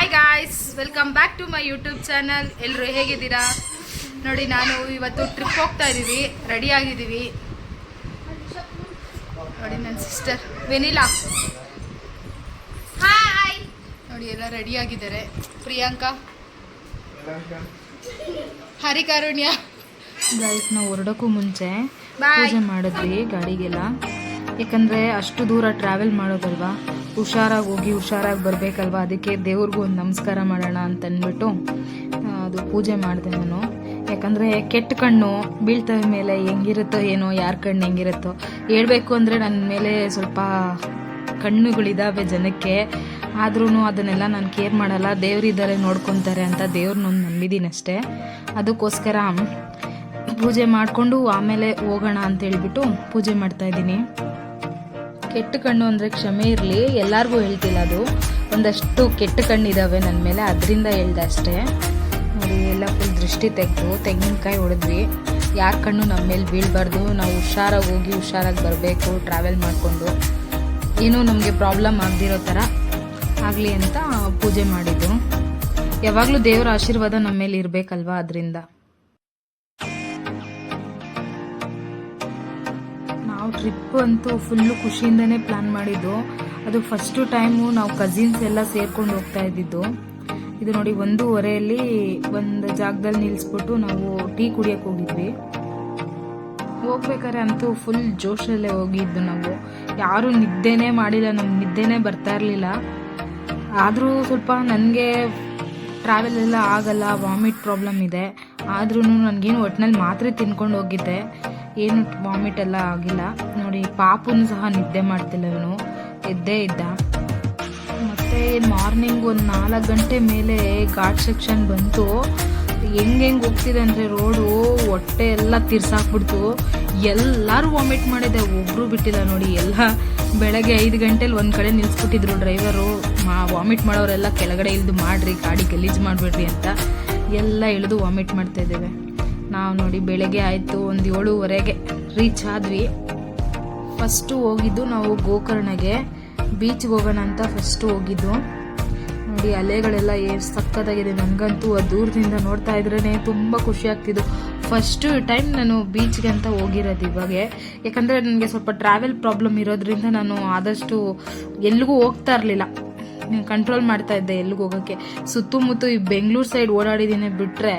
Hi guys welcome back to my YouTube channel ಎಲ್ಲರೂ ಹೇಗಿದ್ದೀರಾ? ನೋಡಿ ನಾನು ಇವತ್ತು ಟ್ರಿಪ್ ಹೋಗ್ತಾ ಇದ್ದೀವಿ ರೆಡಿ ಆಗಿದ್ದೀವಿ. ನೋಡಿ ನನ್ನ ಸಿಸ್ಟರ್ ವೆನಿಲಾ. ಹಾಯ್ ನೋಡಿ ಎಲ್ಲ ರೆಡಿ ಆಗಿದ್ದಾರೆ. ಪ್ರಿಯಾಂಕಾ. ಹರಿಕಾರುಣ್ಯ. ಗಾಯ್ಸ್ ನಾವು ಹೊರಡೋಕ್ಕೂ ಮುಂಚೆ. ಪೂಜೆ ಮಾಡಿದ್ವಿ ಗಾಡಿಗೆಲ್ಲ. ಯಾಕಂದರೆ ಅಷ್ಟು ದೂರ ಟ್ರಾವೆಲ್ ಮಾಡೋದಲ್ವಾ? ಹುಷಾರಾಗಿ ಹೋಗಿ ಹುಷಾರಾಗಿ ಬರಬೇಕಲ್ವ? ಅದಕ್ಕೆ ದೇವ್ರಿಗೂ ಒಂದು ನಮಸ್ಕಾರ ಮಾಡೋಣ ಅಂತ ಅಂದ್ಬಿಟ್ಟು ಅದು ಪೂಜೆ ಮಾಡಿದೆ ನಾನು. ಯಾಕಂದರೆ ಕೆಟ್ಟ ಕಣ್ಣು ಬೀಳ್ತವೆ ಮೇಲೆ ಹೆಂಗಿರುತ್ತೋ ಏನೋ, ಯಾರ ಕಣ್ಣು ಹೆಂಗಿರುತ್ತೋ. ಹೇಳಬೇಕು ಅಂದರೆ ನನ್ನ ಮೇಲೆ ಸ್ವಲ್ಪ ಕಣ್ಣುಗಳಿದ್ದಾವೆ ಜನಕ್ಕೆ. ಆದ್ರೂ ಅದನ್ನೆಲ್ಲ ನಾನು ಕೇರ್ ಮಾಡಲ್ಲ. ದೇವರಿದ್ದಾರೆ ನೋಡ್ಕೊತಾರೆ ಅಂತ ದೇವ್ರನ್ನೊಂದು ನಂಬಿದ್ದೀನಿ ಅಷ್ಟೇ. ಅದಕ್ಕೋಸ್ಕರ ಪೂಜೆ ಮಾಡಿಕೊಂಡು ಆಮೇಲೆ ಹೋಗೋಣ ಅಂತ ಹೇಳಿಬಿಟ್ಟು ಪೂಜೆ ಮಾಡ್ತಾ ಇದ್ದೀನಿ. ಕೆಟ್ಟ ಕಣ್ಣು ಅಂದರೆ ಕ್ಷಮೆ ಇರಲಿ, ಎಲ್ಲರಿಗೂ ಹೇಳ್ತಿಲ್ಲ ಅದು. ಒಂದಷ್ಟು ಕೆಟ್ಟ ಕಣ್ಣಿದ್ದಾವೆ ನನ್ನ ಮೇಲೆ, ಅದರಿಂದ ಹೇಳ್ದೆ ಅಷ್ಟೇ. ನೋಡಿ, ಎಲ್ಲ ಫುಲ್ ದೃಷ್ಟಿ ತೆಗೆದು, ತೆಂಗಿನಕಾಯಿ ಹೊಡೆದ್ವಿ. ಯಾರ ಕಣ್ಣು ನಮ್ಮ ಮೇಲೆ ಬೀಳಬಾರ್ದು, ನಾವು ಹುಷಾರಾಗಿ ಹೋಗಿ ಹುಷಾರಾಗಿ ಬರಬೇಕು ಟ್ರಾವೆಲ್ ಮಾಡಿಕೊಂಡು. ಏನೂ ನಮಗೆ ಪ್ರಾಬ್ಲಮ್ ಆಗದಿರೋ ಥರ ಆಗಲಿ ಅಂತ ಪೂಜೆ ಮಾಡಿದ್ದು. ಯಾವಾಗಲೂ ದೇವರ ಆಶೀರ್ವಾದ ನಮ್ಮ ಮೇಲೆ ಇರಬೇಕಲ್ವಾ ಅದರಿಂದ. ಟ್ರಿಪ್ ಅಂತೂ ಫುಲ್ಲು ಖುಷಿಯಿಂದನೇ ಪ್ಲಾನ್ ಮಾಡಿದ್ದು. ಅದು ಫಸ್ಟು ಟೈಮು ನಾವು ಕಸಿನ್ಸ್ ಎಲ್ಲ ಸೇರ್ಕೊಂಡು ಹೋಗ್ತಾ ಇದ್ದಿದ್ದು. ಇದು ನೋಡಿ ಒಂದೂವರೆಯಲ್ಲಿ ಒಂದು ಜಾಗದಲ್ಲಿ ನಿಲ್ಲಿಸ್ಬಿಟ್ಟು ನಾವು ಟೀ ಕುಡಿಯೋಕೆ ಹೋಗಿದ್ವಿ. ಹೋಗ್ಬೇಕಾದ್ರೆ ಅಂತೂ ಫುಲ್ ಜೋಶಲ್ಲೇ ಹೋಗಿದ್ದು ನಾವು. ಯಾರೂ ನಿದ್ದೆನೇ ಮಾಡಿಲ್ಲ, ನಮ್ಗೆ ನಿದ್ದೆನೇ ಬರ್ತಾ ಇರಲಿಲ್ಲ. ಆದರೂ ಸ್ವಲ್ಪ ನನಗೆ ಟ್ರಾವೆಲ್ ಎಲ್ಲ ಆಗಲ್ಲ ವಾಮಿಟ್ ಪ್ರಾಬ್ಲಮ್ ಇದೆ. ಆದ್ರೂ ನನಗೇನು ಒಟ್ಟಿನಲ್ಲಿ ಮಾತ್ರೆ ತಿನ್ಕೊಂಡು ಹೋಗಿದ್ದೆ. ಏನು ವಾಮಿಟ್ ಎಲ್ಲ ಆಗಿಲ್ಲ. ನೋಡಿ, ಪಾಪುನು ಸಹ ನಿದ್ದೆ ಮಾಡ್ತಿಲ್ಲ ಇವನು. ಎದ್ದೇ ಇದ್ದ. ಮತ್ತೆ ಮಾರ್ನಿಂಗ್ ಒಂದು ನಾಲ್ಕು ಗಂಟೆ ಮೇಲೆ ಘಾಟ್ ಸೆಕ್ಷನ್ ಬಂತು. ಹೆಂಗ್ ಹೆಂಗ್ ಹೋಗ್ತಿದೆ ಅಂದ್ರೆ ರೋಡು ಹೊಟ್ಟೆ ಎಲ್ಲ ತಿರ್ಸಾಕ್ಬಿಡ್ತು. ಎಲ್ಲರೂ ವಾಮಿಟ್ ಮಾಡಿದೆ. ಒಬ್ಬರು ಬಿಟ್ಟಿಲ್ಲ ನೋಡಿ. ಎಲ್ಲ ಬೆಳಗ್ಗೆ ಐದು ಗಂಟೆಲಿ ಒಂದು ಕಡೆ ನಿಲ್ಸ್ಬಿಟ್ಟಿದ್ರು ಡ್ರೈವರು ಮಾ ವಾಮಿಟ್ ಮಾಡೋರೆಲ್ಲ ಕೆಳಗಡೆ ಇಳಿದು ಮಾಡ್ರಿ, ಗಾಡಿ ಗಲೀಜು ಮಾಡಬೇಡ್ರಿ ಅಂತ. ಎಲ್ಲ ಇಳಿದು ವಾಮಿಟ್ ಮಾಡ್ತಾ ಇದ್ದೇವೆ. ನಾವು ನೋಡಿ ಬೆಳಗ್ಗೆ ಆಯಿತು, ಒಂದು ಏಳುವರೆಗೆ ರೀಚ್ ಆದ್ವಿ. ಫಸ್ಟು ಹೋಗಿದ್ದು ನಾವು ಗೋಕರ್ಣಗೆ. ಬೀಚ್ಗೆ ಹೋಗೋಣ ಅಂತ ಫಸ್ಟು ಹೋಗಿದ್ದು. ನೋಡಿ ಅಲೆಗಳೆಲ್ಲ ಏನು ಸಕ್ಕತ್ತಾಗಿದೆ. ನನಗಂತೂ ಆ ದೂರದಿಂದ ನೋಡ್ತಾ ಇದ್ರೇ ತುಂಬ ಖುಷಿ ಆಗ್ತಿದ್ದು ಫಸ್ಟು ಟೈಮ್ ನಾನು ಬೀಚ್ಗೆ ಅಂತ ಹೋಗಿರೋದು ಇವಾಗ. ಯಾಕಂದರೆ ನನಗೆ ಸ್ವಲ್ಪ ಟ್ರಾವೆಲ್ ಪ್ರಾಬ್ಲಮ್ ಇರೋದ್ರಿಂದ ನಾನು ಆದಷ್ಟು ಎಲ್ಲಿಗೂ ಹೋಗ್ತಾ ಇರಲಿಲ್ಲ. ಕಂಟ್ರೋಲ್ ಮಾಡ್ತಾ ಇದ್ದೆ ಎಲ್ಲಿಗೂ ಹೋಗೋಕ್ಕೆ. ಸುತ್ತಮುತ್ತ ಈ ಬೆಂಗಳೂರು ಸೈಡ್ ಓಡಾಡಿದ್ದೀನಿ ಬಿಟ್ಟರೆ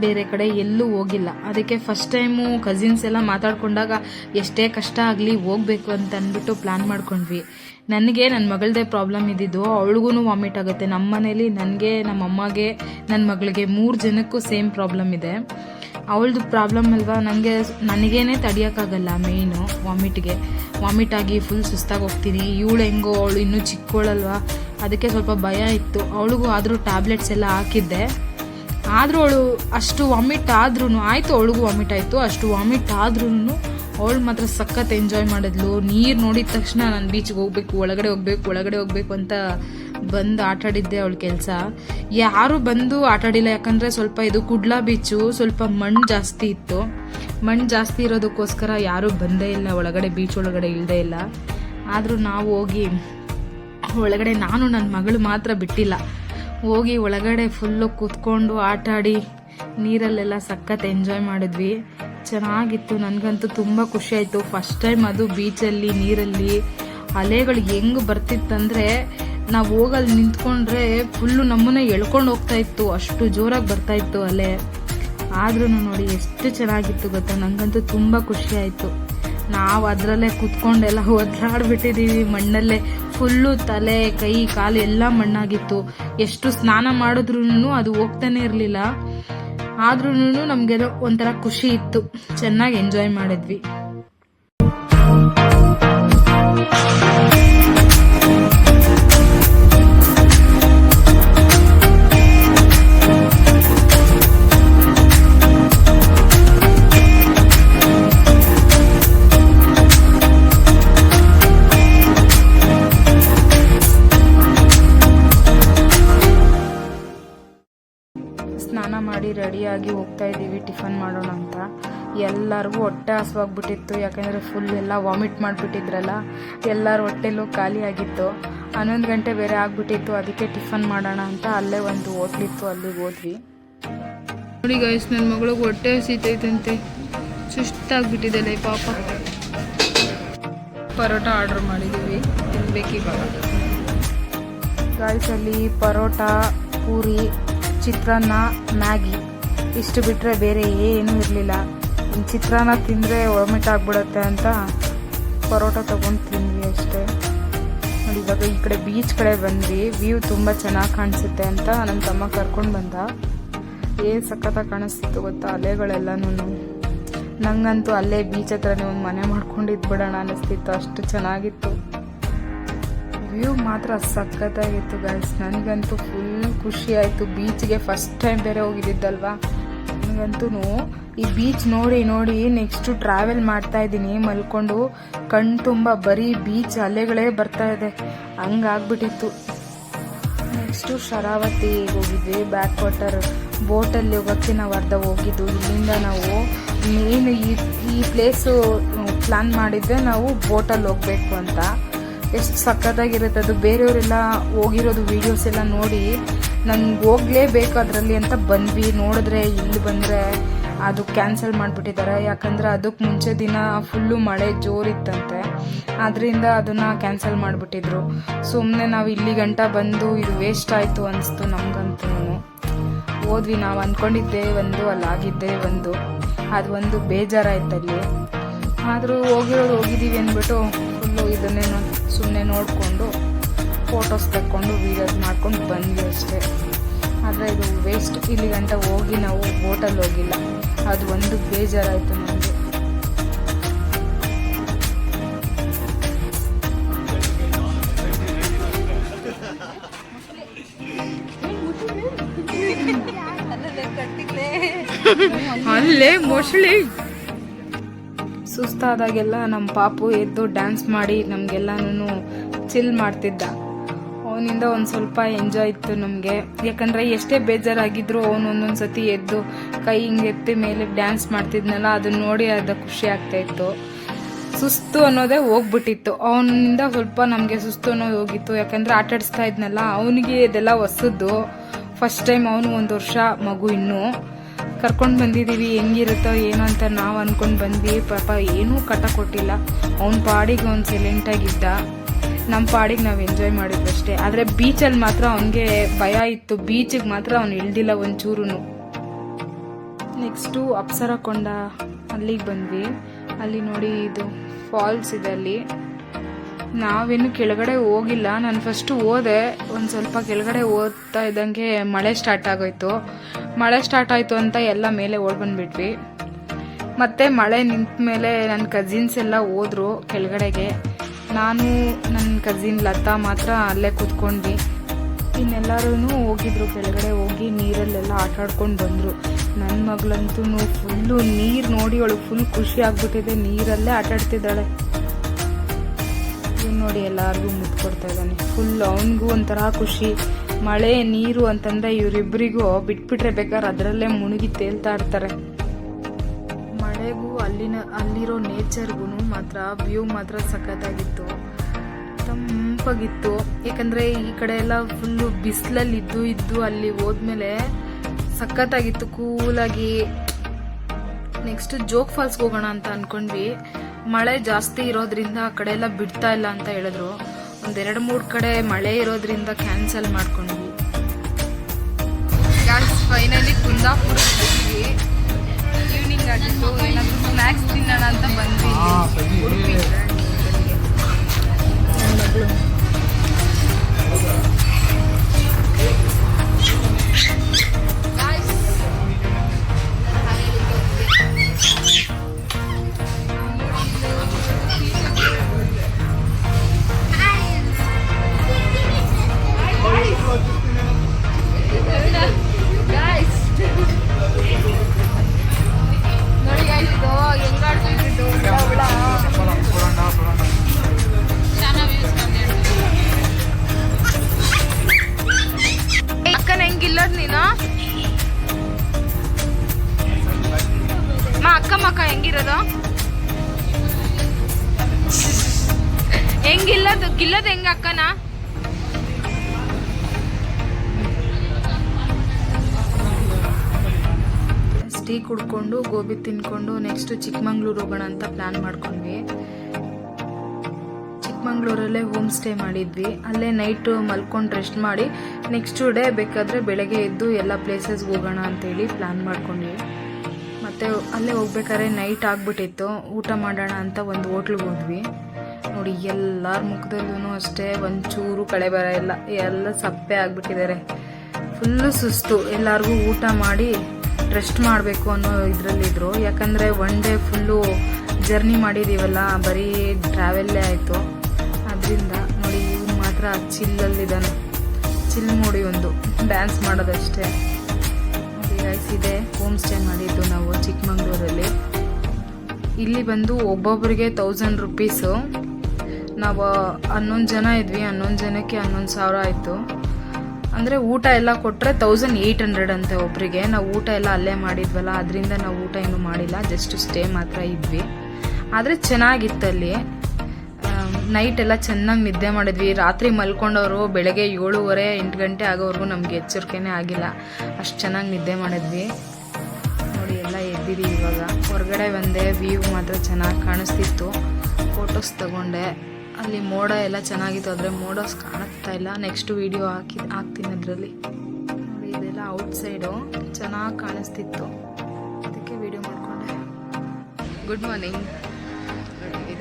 ಬೇರೆ ಕಡೆ ಎಲ್ಲೂ ಹೋಗಿಲ್ಲ. ಅದಕ್ಕೆ ಫಸ್ಟ್ ಟೈಮು ಕಸಿನ್ಸ್ ಎಲ್ಲ ಮಾತಾಡ್ಕೊಂಡಾಗ ಎಷ್ಟೇ ಕಷ್ಟ ಆಗಲಿ ಹೋಗ್ಬೇಕು ಅಂತ ಅಂದ್ಬಿಟ್ಟು ಪ್ಲ್ಯಾನ್ ಮಾಡ್ಕೊಂಡ್ವಿ. ನನಗೆ ನನ್ನ ಮಗಳದೇ ಪ್ರಾಬ್ಲಮ್ ಇದ್ದಿದ್ದು ಅವಳಿಗೂ ವಾಮಿಟ್ ಆಗುತ್ತೆ. ನಮ್ಮ ಮನೇಲಿ ನನಗೆ ನಮ್ಮ ಅಮ್ಮಗೆ ನನ್ನ ಮಗಳಿಗೆ ಮೂರು ಜನಕ್ಕೂ ಸೇಮ್ ಪ್ರಾಬ್ಲಮ್ ಇದೆ. ಅವಳದು ಪ್ರಾಬ್ಲಮ್ ಅಲ್ವಾ? ನನಗೆ ನನಗೇನೆ ತಡಿಯೋಕ್ಕಾಗಲ್ಲ ಮೇಯ್ನು ವಾಮಿಟ್ಗೆ ವಾಮಿಟ್ ಆಗಿ ಫುಲ್ ಸುಸ್ತಾಗಿ ಹೋಗ್ತೀನಿ. ಇವಳು ಹೆಂಗೋ, ಅವಳು ಇನ್ನೂ ಚಿಕ್ಕವಳಲ್ವಾ ಅದಕ್ಕೆ ಸ್ವಲ್ಪ ಭಯ ಇತ್ತು. ಅವಳಿಗೂ ಆದರೂ ಟ್ಯಾಬ್ಲೆಟ್ಸ್ ಎಲ್ಲ ಹಾಕಿದ್ದೆ. ಆದರೂ ಅವಳು ಅಷ್ಟು ವಾಮಿಟ್ ಆದ್ರೂ ಆಯಿತು ಅವಳಿಗೂ ವಾಮಿಟ್ ಆಯಿತು, ಅಷ್ಟು ವಾಮಿಟ್ ಆದ್ರೂ ಅವಳು ಮಾತ್ರ ಸಖತ್ ಎಂಜಾಯ್ ಮಾಡಿದ್ಲು. ನೀರು ನೋಡಿದ ತಕ್ಷಣ ನಾನು ಬೀಚ್ಗೆ ಹೋಗ್ಬೇಕು, ಒಳಗಡೆ ಹೋಗ್ಬೇಕು ಒಳಗಡೆ ಹೋಗ್ಬೇಕು ಅಂತ ಬಂದು ಆಟಾಡಿದ್ದೆ ಅವಳ ಕೆಲಸ. ಯಾರು ಬಂದು ಆಟಾಡಿಲ್ಲ ಯಾಕಂದರೆ ಸ್ವಲ್ಪ ಇದು ಕುಡ್ಲಾ ಬೀಚು ಸ್ವಲ್ಪ ಮಣ್ಣು ಜಾಸ್ತಿ ಇತ್ತು. ಮಣ್ಣು ಜಾಸ್ತಿ ಇರೋದಕ್ಕೋಸ್ಕರ ಯಾರೂ ಬಂದೇ ಇಲ್ಲ, ಒಳಗಡೆ ಬೀಚ್ ಒಳಗಡೆ ಇಲ್ಲದೇ ಇಲ್ಲ. ಆದರೂ ನಾವು ಹೋಗಿ, ಒಳಗಡೆ ನಾನು ನನ್ನ ಮಗಳು ಮಾತ್ರ ಬಿಟ್ಟಿಲ್ಲ. ಹೋಗಿ ಒಳಗಡೆ ಫುಲ್ಲು ಕೂತ್ಕೊಂಡು ಆಟಾಡಿ, ನೀರಲ್ಲೆಲ್ಲ ಸಖತ್ ಎಂಜಾಯ್ ಮಾಡಿದ್ವಿ. ಚೆನ್ನಾಗಿತ್ತು, ನನಗಂತೂ ತುಂಬ ಖುಷಿ ಆಯಿತು. ಫಸ್ಟ್ ಟೈಮ್ ಅದು ಬೀಚಲ್ಲಿ ನೀರಲ್ಲಿ, ಅಲೆಗಳು ಹೆಂಗೆ ಬರ್ತಿತ್ತಂದರೆ, ನಾವು ಹೋಗಲ್ಲಿ ನಿಂತ್ಕೊಂಡ್ರೆ ಫುಲ್ಲು ನಮ್ಮನ್ನೇ ಎಳ್ಕೊಂಡು ಹೋಗ್ತಾ ಇತ್ತು. ಅಷ್ಟು ಜೋರಾಗಿ ಬರ್ತಾ ಇತ್ತು ಅಲೆ. ಆದ್ರೂ ನೋಡಿ ಎಷ್ಟು ಚೆನ್ನಾಗಿತ್ತು ಗೊತ್ತಾ? ನನಗಂತೂ ತುಂಬ ಖುಷಿ ಆಯಿತು. ನಾವು ಅದರಲ್ಲೇ ಕೂತ್ಕೊಂಡೆಲ್ಲ ಒದ್ರಾಡ್ಬಿಟ್ಟಿದ್ದೀವಿ ಮಣ್ಣಲ್ಲೇ ಫುಲ್ಲು ತಲೆ, ಕೈ, ಕಾಲು ಎಲ್ಲ ಮಣ್ಣಾಗಿತ್ತು. ಎಷ್ಟು ಸ್ನಾನ ಮಾಡಿದ್ರು ಅದು ಹೋಗ್ತಾನೆ ಇರಲಿಲ್ಲ. ಆದ್ರೂ ನಮಗೇನೋ ಒಂಥರ ಖುಷಿ ಇತ್ತು. ಚೆನ್ನಾಗಿ ಎಂಜಾಯ್ ಮಾಡಿದ್ವಿ. ರೆಡಿಯಾಗಿ ಹೋಗ್ತಾ ಇದ್ದೀವಿ ಟಿಫನ್ ಮಾಡೋಣ ಅಂತ. ಎಲ್ಲರಿಗೂ ಹೊಟ್ಟೆ ಹಸುವಾಗ್ಬಿಟ್ಟಿತ್ತು, ಯಾಕಂದರೆ ಫುಲ್ ಎಲ್ಲ ವಾಮಿಟ್ ಮಾಡಿಬಿಟ್ಟಿದ್ರಲ್ಲ, ಎಲ್ಲರ ಹೊಟ್ಟೆಲೂ ಖಾಲಿ ಆಗಿತ್ತು. ಹನ್ನೊಂದು ಗಂಟೆ ಬೇರೆ ಆಗಿಬಿಟ್ಟಿತ್ತು, ಅದಕ್ಕೆ ಟಿಫನ್ ಮಾಡೋಣ ಅಂತ ಅಲ್ಲೇ ಒಂದು ಹೋಟ್ಲಿತ್ತು ಅಲ್ಲಿಗೆ ಹೋದ್ವಿ. ನೋಡಿ ಗೈಸ್ ನನ್ನ ಮಗಳಿಗೆ ಹೊಟ್ಟೆ ಹಸಿತೈತಂತೆ. ಸುಸ್ತಾಗ್ಬಿಟ್ಟಿದೆ ಪಾಪ. ಪರೋಟ ಆರ್ಡರ್ ಮಾಡಿದ್ದೀವಿ ತಿನ್ಬೇಕಿವಾಗ ಗಾಯ್ಸಲ್ಲಿ ಪರೋಟ, ಪೂರಿ, ಚಿತ್ರಾನ್ನ, ಮ್ಯಾಗಿ. ಇಷ್ಟು ಬಿಟ್ಟರೆ ಬೇರೆ ಏನೂ ಇರಲಿಲ್ಲ. ಚಿತ್ರಾನ್ನ ತಿಂದರೆ ವಾಮಿಟ್ ಆಗಿಬಿಡುತ್ತೆ ಅಂತ ಪರೋಟ ತೊಗೊಂಡು ತಿಂದ್ವಿ ಅಷ್ಟೇ. ನೋಡಿ, ಇವಾಗ ಈ ಕಡೆ ಬೀಚ್ ಕಡೆ ಬಂದ್ವಿ. ವ್ಯೂ ತುಂಬ ಚೆನ್ನಾಗಿ ಕಾಣಿಸುತ್ತೆ ಅಂತ ನನ್ನ ತಮ್ಮ ಕರ್ಕೊಂಡು ಬಂದ. ಏನು ಸಖತ್ತಾಗಿ ಕಾಣಿಸ್ತಿತ್ತು ಗೊತ್ತಾ? ಅಲೆಗಳೆಲ್ಲನೂ. ನಂಗಂತೂ ಅಲ್ಲೇ ಬೀಚ್ ಹತ್ರ ಒಂದು ಮನೆ ಮಾಡ್ಕೊಂಡಿದ್ದು ಬಿಡೋಣ ಅನ್ನಿಸ್ತಿತ್ತು ಅಷ್ಟು ಚೆನ್ನಾಗಿತ್ತು. ವ್ಯೂ ಮಾತ್ರ ಸಖತ್ತಾಗಿತ್ತು ಗಾಯ್ಸ್ ನನಗಂತೂ ಫುಲ್ ಖುಷಿ ಆಯಿತು. ಬೀಚ್ಗೆ ಫಸ್ಟ್ ಟೈಮ್ ಬೇರೆ ಹೋಗಿದ್ದಿದ್ದಲ್ವಾ? ನನಗಂತೂ ಈ ಬೀಚ್ ನೋಡಿ ನೋಡಿ ನೆಕ್ಸ್ಟು ಟ್ರಾವೆಲ್ ಮಾಡ್ತಾ ಇದ್ದೀನಿ. ಮಲ್ಕೊಂಡು ಕಣ್ ತುಂಬ ಬರೀ ಬೀಚ್ ಅಲೆಗಳೇ ಬರ್ತಾ ಇದೆ. ಹಂಗಾಗ್ಬಿಟ್ಟಿತ್ತು. ನೆಕ್ಸ್ಟು ಶರಾವತಿ ಹೋಗಿದ್ವಿ. ಬ್ಯಾಕ್ ವಾಟರ್ ಬೋಟಲ್ಲಿ ಹೋಗೋಕ್ಕೆ ನಾವು ಅರ್ಧ ಹೋಗಿದ್ದು. ಇಲ್ಲಿಂದ ನಾವು ಮೇನ್ ಈ ಈ ಪ್ಲೇಸು ಪ್ಲ್ಯಾನ್ ಮಾಡಿದ್ದೆ ನಾವು ಬೋಟಲ್ಲಿ ಹೋಗಬೇಕು ಅಂತ. ಎಷ್ಟು ಸಖತ್ತಾಗಿರುತ್ತೆ ಅದು. ಬೇರೆಯವರೆಲ್ಲ ಹೋಗಿರೋದು ವೀಡಿಯೋಸ್ ಎಲ್ಲ ನೋಡಿ ನನ್ಗೆ ಹೋಗ್ಲೇಬೇಕು ಅದರಲ್ಲಿ ಅಂತ ಬಂದ್ವಿ. ನೋಡಿದ್ರೆ ಇಲ್ಲಿ ಬಂದರೆ ಅದು ಕ್ಯಾನ್ಸಲ್ ಮಾಡಿಬಿಟ್ಟಿದ್ದಾರೆ. ಯಾಕಂದರೆ ಅದಕ್ಕೆ ಮುಂಚೆ ದಿನ ಫುಲ್ಲು ಮಳೆ ಜೋರಿತ್ತಂತೆ. ಆದ್ದರಿಂದ ಅದನ್ನು ಕ್ಯಾನ್ಸಲ್ ಮಾಡಿಬಿಟ್ಟಿದ್ರು. ಸುಮ್ಮನೆ ನಾವು ಇಲ್ಲಿ ಗಂಟ ಬಂದು ಇದು ವೇಸ್ಟ್ ಆಯಿತು ಅನಿಸ್ತು ನಮಗಂತೂ. ಹೋದ್ವಿ ನಾವು ಅಂದ್ಕೊಂಡಿದ್ದೆ ಒಂದು, ಅಲ್ಲಾಗಿದ್ದೆ ಒಂದು. ಅದು ಒಂದು ಬೇಜಾರಾಯ್ತಲ್ಲಿ ಆದರೂ ಹೋಗಿರೋದು ಹೋಗಿದ್ದೀವಿ ಅಂದ್ಬಿಟ್ಟು ಫುಲ್ಲು ಇದನ್ನೇ ಸುಮ್ಮನೆ ನೋಡಿಕೊಂಡು ಫೋಟೋಸ್ ತಕ್ಕೊಂಡು ವೀಡಿಯೋಸ್ ಮಾಡ್ಕೊಂಡು ಬಂದ್ವಿ ಅಷ್ಟೇ. ಆದರೆ ಇದು ವೇಸ್ಟ್ ಇಲ್ಲಿ ಗಂಟ ಹೋಗಿ ನಾವು ಬೋಟಲ್ಲಿ ಹೋಗಿಲ್ಲ. ಅದು ಒಂದು ಬೇಜಾರಾಯಿತು ನನಗೆ ಅಲ್ಲೇ ಮೊಸಳಿ. ಸುಸ್ತಾದಾಗೆಲ್ಲ ನಮ್ಮ ಪಾಪು ಎದ್ದು ಡ್ಯಾನ್ಸ್ ಮಾಡಿ ನಮಗೆಲ್ಲನೂ ಚಿಲ್ ಮಾಡ್ತಿದ್ದ. ಅವನಿಂದ ಒಂದು ಸ್ವಲ್ಪ ಎಂಜಾಯ್ ಇತ್ತು ನಮಗೆ. ಯಾಕಂದರೆ ಎಷ್ಟೇ ಬೇಜಾರಾಗಿದ್ರು ಅವನು ಒಂದೊಂದು ಸತಿ ಎದ್ದು ಕೈ ಹಿಂಗೆ ಎತ್ತಿ ಮೇಲೆ ಡ್ಯಾನ್ಸ್ ಮಾಡ್ತಿದ್ನಲ್ಲ ಅದನ್ನ ನೋಡಿ ಅದ ಖುಷಿ ಆಗ್ತಾ ಇತ್ತು. ಸುಸ್ತು ಅನ್ನೋದೇ ಹೋಗ್ಬಿಟ್ಟಿತ್ತು. ಅವನಿಂದ ಸ್ವಲ್ಪ ನಮಗೆ ಸುಸ್ತು ಅನ್ನೋದು ಹೋಗಿತ್ತು. ಯಾಕಂದರೆ ಆಟಾಡಿಸ್ತಾ ಇದ್ನಲ್ಲ, ಅವನಿಗೆ ಇದೆಲ್ಲ ಹೊಸದ್ದು ಫಸ್ಟ್ ಟೈಮ್ ಅವನು ಒಂದು ವರ್ಷ ಮಗು ಇನ್ನು. ಕರ್ಕೊಂಡು ಬಂದಿದ್ದೀವಿ ಹೆಂಗಿರುತ್ತೋ ಏನೋ ಅಂತ ನಾವು ಅಂದ್ಕೊಂಡು ಬಂದ್ವಿ. ಪಾಪ ಏನೂ ಕಟ ಕೊಟ್ಟಿಲ್ಲ. ಅವ್ನ ಪಾಡಿಗೆ ಅವ್ನು ಸೈಲೆಂಟಾಗಿದ್ದ ನಮ್ಮ ಪಾಡಿಗೆ ನಾವು ಎಂಜಾಯ್ ಮಾಡಿದ್ವಿ ಅಷ್ಟೇ ಆದರೆ ಬೀಚಲ್ಲಿ ಮಾತ್ರ ಅವನಿಗೆ ಭಯ ಇತ್ತು. ಬೀಚಿಗೆ ಮಾತ್ರ ಅವನು ಇಳ್ದಿಲ್ಲ ಒಂಚೂರು ನೆಕ್ಸ್ಟು ಅಪ್ಸರ ಕೊಂಡ ಅಲ್ಲಿಗೆ ಬಂದ್ವಿ. ಅಲ್ಲಿ ನೋಡಿ ಇದು ಫಾಲ್ಸ್ ಇದೆ ಅಲ್ಲಿ. ನಾವೇನು ಕೆಳಗಡೆ ಹೋಗಿಲ್ಲ. ನಾನು ಫಸ್ಟು ಹೋದೆ. ಒಂದು ಸ್ವಲ್ಪ ಕೆಳಗಡೆ ಓದ್ತಾ ಇದ್ದಂಗೆ ಮಳೆ ಸ್ಟಾರ್ಟ್ ಆಗೋಯ್ತು. ಮಳೆ ಸ್ಟಾರ್ಟ್ ಆಯಿತು ಅಂತ ಎಲ್ಲ ಮೇಲೆ ಓಡ್ ಬಂದ್ಬಿಟ್ವಿ. ಮತ್ತೆ ಮಳೆ ನಿಂತ ಮೇಲೆ ನನ್ನ ಕಸಿನ್ಸ್ ಎಲ್ಲ ಹೋದ್ರು ಕೆಳಗಡೆಗೆ. ನಾನು ನನ್ನ ಕಸಿನ್ ಲತಾ ಮಾತ್ರ ಅಲ್ಲೇ ಕೂತ್ಕೊಂಡ್ವಿ. ಇನ್ನೆಲ್ಲರೂ ಹೋಗಿದ್ರು, ಕೆಳಗಡೆ ಹೋಗಿ ನೀರಲ್ಲೆಲ್ಲ ಆಟ ಆಡ್ಕೊಂಡು ಬಂದರು. ನನ್ನ ಮಗಳಂತೂ ಫುಲ್ಲು ನೀರು ನೋಡಿ ಅವಳು ಫುಲ್ ಖುಷಿ ಆಗ್ಬಿಟ್ಟಿದೆ, ನೀರಲ್ಲೇ ಆಟ ಆಡ್ತಿದ್ದಾಳೆ ನೋಡಿ ಎಲ್ಲರಿಗೂ ಮುತ್ಕೊಡ್ತಾ ಕೊಡ್ತಾ ಇದ್ದಾನೆ. ಫುಲ್ ಅವನಿಗೂ ಒಂಥರ ಖುಷಿ. ಮಳೆ, ನೀರು ಅಂತಂದ್ರೆ ಇವರಿಬ್ಬರಿಗೂ ಬಿಟ್ಬಿಟ್ರೆ ಬೇಕಾದ್ರೆ ಅದರಲ್ಲೇ ಮುಳುಗಿ ತೇಲ್ತಾ ಇರ್ತಾರೆ. ಅಲ್ಲಿರೋ ನೇಚರ್ಗೂ ಮಾತ್ರ, ವ್ಯೂ ಮಾತ್ರ ಸಖತ್ತಾಗಿತ್ತು. ತಂಪಾಗಿತ್ತು. ಯಾಕಂದರೆ ಈ ಕಡೆ ಎಲ್ಲ ಫುಲ್ಲು ಬಿಸಿಲಲ್ಲಿ ಇದ್ದು ಇದ್ದು ಅಲ್ಲಿ ಹೋದ್ಮೇಲೆ ಸಖತ್ತಾಗಿತ್ತು, ಕೂಲಾಗಿ. ನೆಕ್ಸ್ಟ್ ಜೋಗ್ ಫಾಲ್ಸ್ಗೆ ಹೋಗೋಣ ಅಂತ ಅನ್ಕೊಂಡ್ವಿ. ಮಳೆ ಜಾಸ್ತಿ ಇರೋದ್ರಿಂದ ಆ ಕಡೆ ಎಲ್ಲ ಬಿಡ್ತಾ ಇಲ್ಲ ಅಂತ ಹೇಳಿದ್ರು. ಒಂದೆರಡು ಮೂರು ಕಡೆ ಮಳೆ ಇರೋದ್ರಿಂದ ಕ್ಯಾನ್ಸಲ್ ಮಾಡ್ಕೊಂಡ್ವಿ. ಫೈನಲಿ ಕುಂದಾಪುರ ಬಂದ್ವಿ ಈವ್ನಿಂಗ್ ಆಗಿತ್ತು ಏನಾದರೂ ಸ್ನಾಕ್ಸ್ ತಿನ್ನೋಣ ಅಂತ ಬಂದ್ವಿ. ಇತ್ತು ಹೆಂಗಾಡ್ತು ಇದ್ದು ಅಕ್ಕನ ಹೆಂಗಿಲ್ಲದ್ ನೀನು ಮಾ ಅಕ್ಕ ಮಕ್ಕ ಹೆಂಗಿರೋದು ಹೆಂಗಿಲ್ಲದು ಗಿಲ್ಲದ ಹೆಂಗ ಅಕ್ಕನ ಟೀ ಕುಡ್ಕೊಂಡು, ಗೋಬಿ ತಿನ್ಕೊಂಡು ನೆಕ್ಸ್ಟ್ ಚಿಕ್ಕಮಂಗ್ಳೂರು ಹೋಗೋಣ ಅಂತ ಪ್ಲಾನ್ ಮಾಡ್ಕೊಂಡ್ವಿ. ಚಿಕ್ಕಮಂಗ್ಳೂರಲ್ಲೇ ಹೋಮ್ ಸ್ಟೇ ಮಾಡಿದ್ವಿ. ಅಲ್ಲೇ ನೈಟ್ ಮಲ್ಕೊಂಡು ರೆಸ್ಟ್ ಮಾಡಿ ನೆಕ್ಸ್ಟ್ ಡೇ ಬೇಕಾದರೆ ಬೆಳಗ್ಗೆ ಎದ್ದು ಎಲ್ಲ ಪ್ಲೇಸಸ್ಗೆ ಹೋಗೋಣ ಅಂತೇಳಿ ಪ್ಲ್ಯಾನ್ ಮಾಡ್ಕೊಂಡ್ವಿ. ಮತ್ತು ಅಲ್ಲೇ ಹೋಗ್ಬೇಕಾದ್ರೆ ನೈಟ್ ಆಗಿಬಿಟ್ಟಿತ್ತು. ಊಟ ಮಾಡೋಣ ಅಂತ ಒಂದು ಹೋಟ್ಲಿಗೆ ಹೋದ್ವಿ. ನೋಡಿ, ಎಲ್ಲರ ಮುಖದಲ್ಲೂ ಅಷ್ಟೇ ಒಂಚೂರು ಕಳೆ ಬರ ಇಲ್ಲ. ಎಲ್ಲ ಸಪ್ಪೆ ಆಗಿಬಿಟ್ಟಿದ್ದಾರೆ. ಫುಲ್ಲು ಸುಸ್ತು. ಎಲ್ಲರಿಗೂ ಊಟ ಮಾಡಿ ರೆಸ್ಟ್ ಮಾಡಬೇಕು ಅನ್ನೋ ಇದರಲ್ಲಿದ್ದರು ಯಾಕಂದರೆ ಒನ್ ಡೇ ಫುಲ್ಲು ಜರ್ನಿ ಮಾಡಿದ್ದೀವಲ್ಲ ಬರೀ ಟ್ರಾವೆಲ್ಲೇ ಆಯಿತು. ಅದರಿಂದ ನೋಡಿ, ಇವ್ನು ಮಾತ್ರ ಚಿಲ್ಲಲ್ಲಿದ್ದಾನೆ ಚಿಲ್ ನೋಡಿ ಒಂದು ಡ್ಯಾನ್ಸ್ ಮಾಡೋದಷ್ಟೇ. ಗೈಸ್ ಇದೆ ಹೋಮ್ ಸ್ಟೇ ಮಾಡಿದ್ದು ನಾವು ಚಿಕ್ಕಮಂಗ್ಳೂರಲ್ಲಿ. ಇಲ್ಲಿ ಬಂದು ಒಬ್ಬೊಬ್ಬರಿಗೆ ತೌಸಂಡ್ ರುಪೀಸು ನಾವು ಹನ್ನೊಂದು ಜನ ಇದ್ವಿ, ಹನ್ನೊಂದು ಜನಕ್ಕೆ ಹನ್ನೊಂದು ಸಾವಿರ ಆಯಿತು. ಅಂದರೆ ಊಟ ಎಲ್ಲ ಕೊಟ್ಟರೆ ತೌಸಂಡ್ ಏಯ್ಟ್ ಹಂಡ್ರೆಡ್ ಅಂತೆ ಒಬ್ಬರಿಗೆ ನಾವು ಊಟ ಎಲ್ಲ ಅಲ್ಲೇ ಮಾಡಿದ್ವಲ್ಲ, ಅದರಿಂದ ನಾವು ಊಟ ಏನು ಮಾಡಿಲ್ಲ ಜಸ್ಟ್ ಸ್ಟೇ ಮಾತ್ರ ಇದ್ವಿ. ಆದರೆ ಚೆನ್ನಾಗಿತ್ತಲ್ಲಿ ನೈಟ್ ಎಲ್ಲ ಚೆನ್ನಾಗಿ ನಿದ್ದೆ ಮಾಡಿದ್ವಿ. ರಾತ್ರಿ ಮಲ್ಕೊಂಡವರು ಬೆಳಗ್ಗೆ ಏಳುವರೆ, ಎಂಟು ಗಂಟೆ ಆಗೋವರೆಗೂ ನಮಗೆ ಎಚ್ಚರಿಕೆನೇ ಆಗಿಲ್ಲ. ಅಷ್ಟು ಚೆನ್ನಾಗಿ ನಿದ್ದೆ ಮಾಡಿದ್ವಿ. ನೋಡಿ, ಎಲ್ಲ ಎದ್ದಿದ್ದೀವಿ ಇವಾಗ. ಹೊರಗಡೆ ಬಂದೆ ವ್ಯೂ ಮಾತ್ರ ಚೆನ್ನಾಗಿ ಕಾಣಿಸ್ತಿತ್ತು. ಫೋಟೋಸ್ ತಗೊಂಡೆ. ಅಲ್ಲಿ ಮೋಡ ಎಲ್ಲ ಚೆನ್ನಾಗಿತ್ತು, ಆದರೆ ಮೋಡಸ್ ಕಾಣಿಸ್ತಾ ಇಲ್ಲ. ನೆಕ್ಸ್ಟ್ ವಿಡಿಯೋ ಹಾಕಿ, ಹಾಕ್ತೀನಿ ಅದರಲ್ಲಿ. ನೋಡಿ, ಇದೆಲ್ಲ ಔಟ್ಸೈಡು ಚೆನ್ನಾಗಿ ಕಾಣಿಸ್ತಿತ್ತು. ಅದಕ್ಕೆ ವಿಡಿಯೋ ಮಾಡಿಕೊಂಡೆ. ಗುಡ್ ಮಾರ್ನಿಂಗ್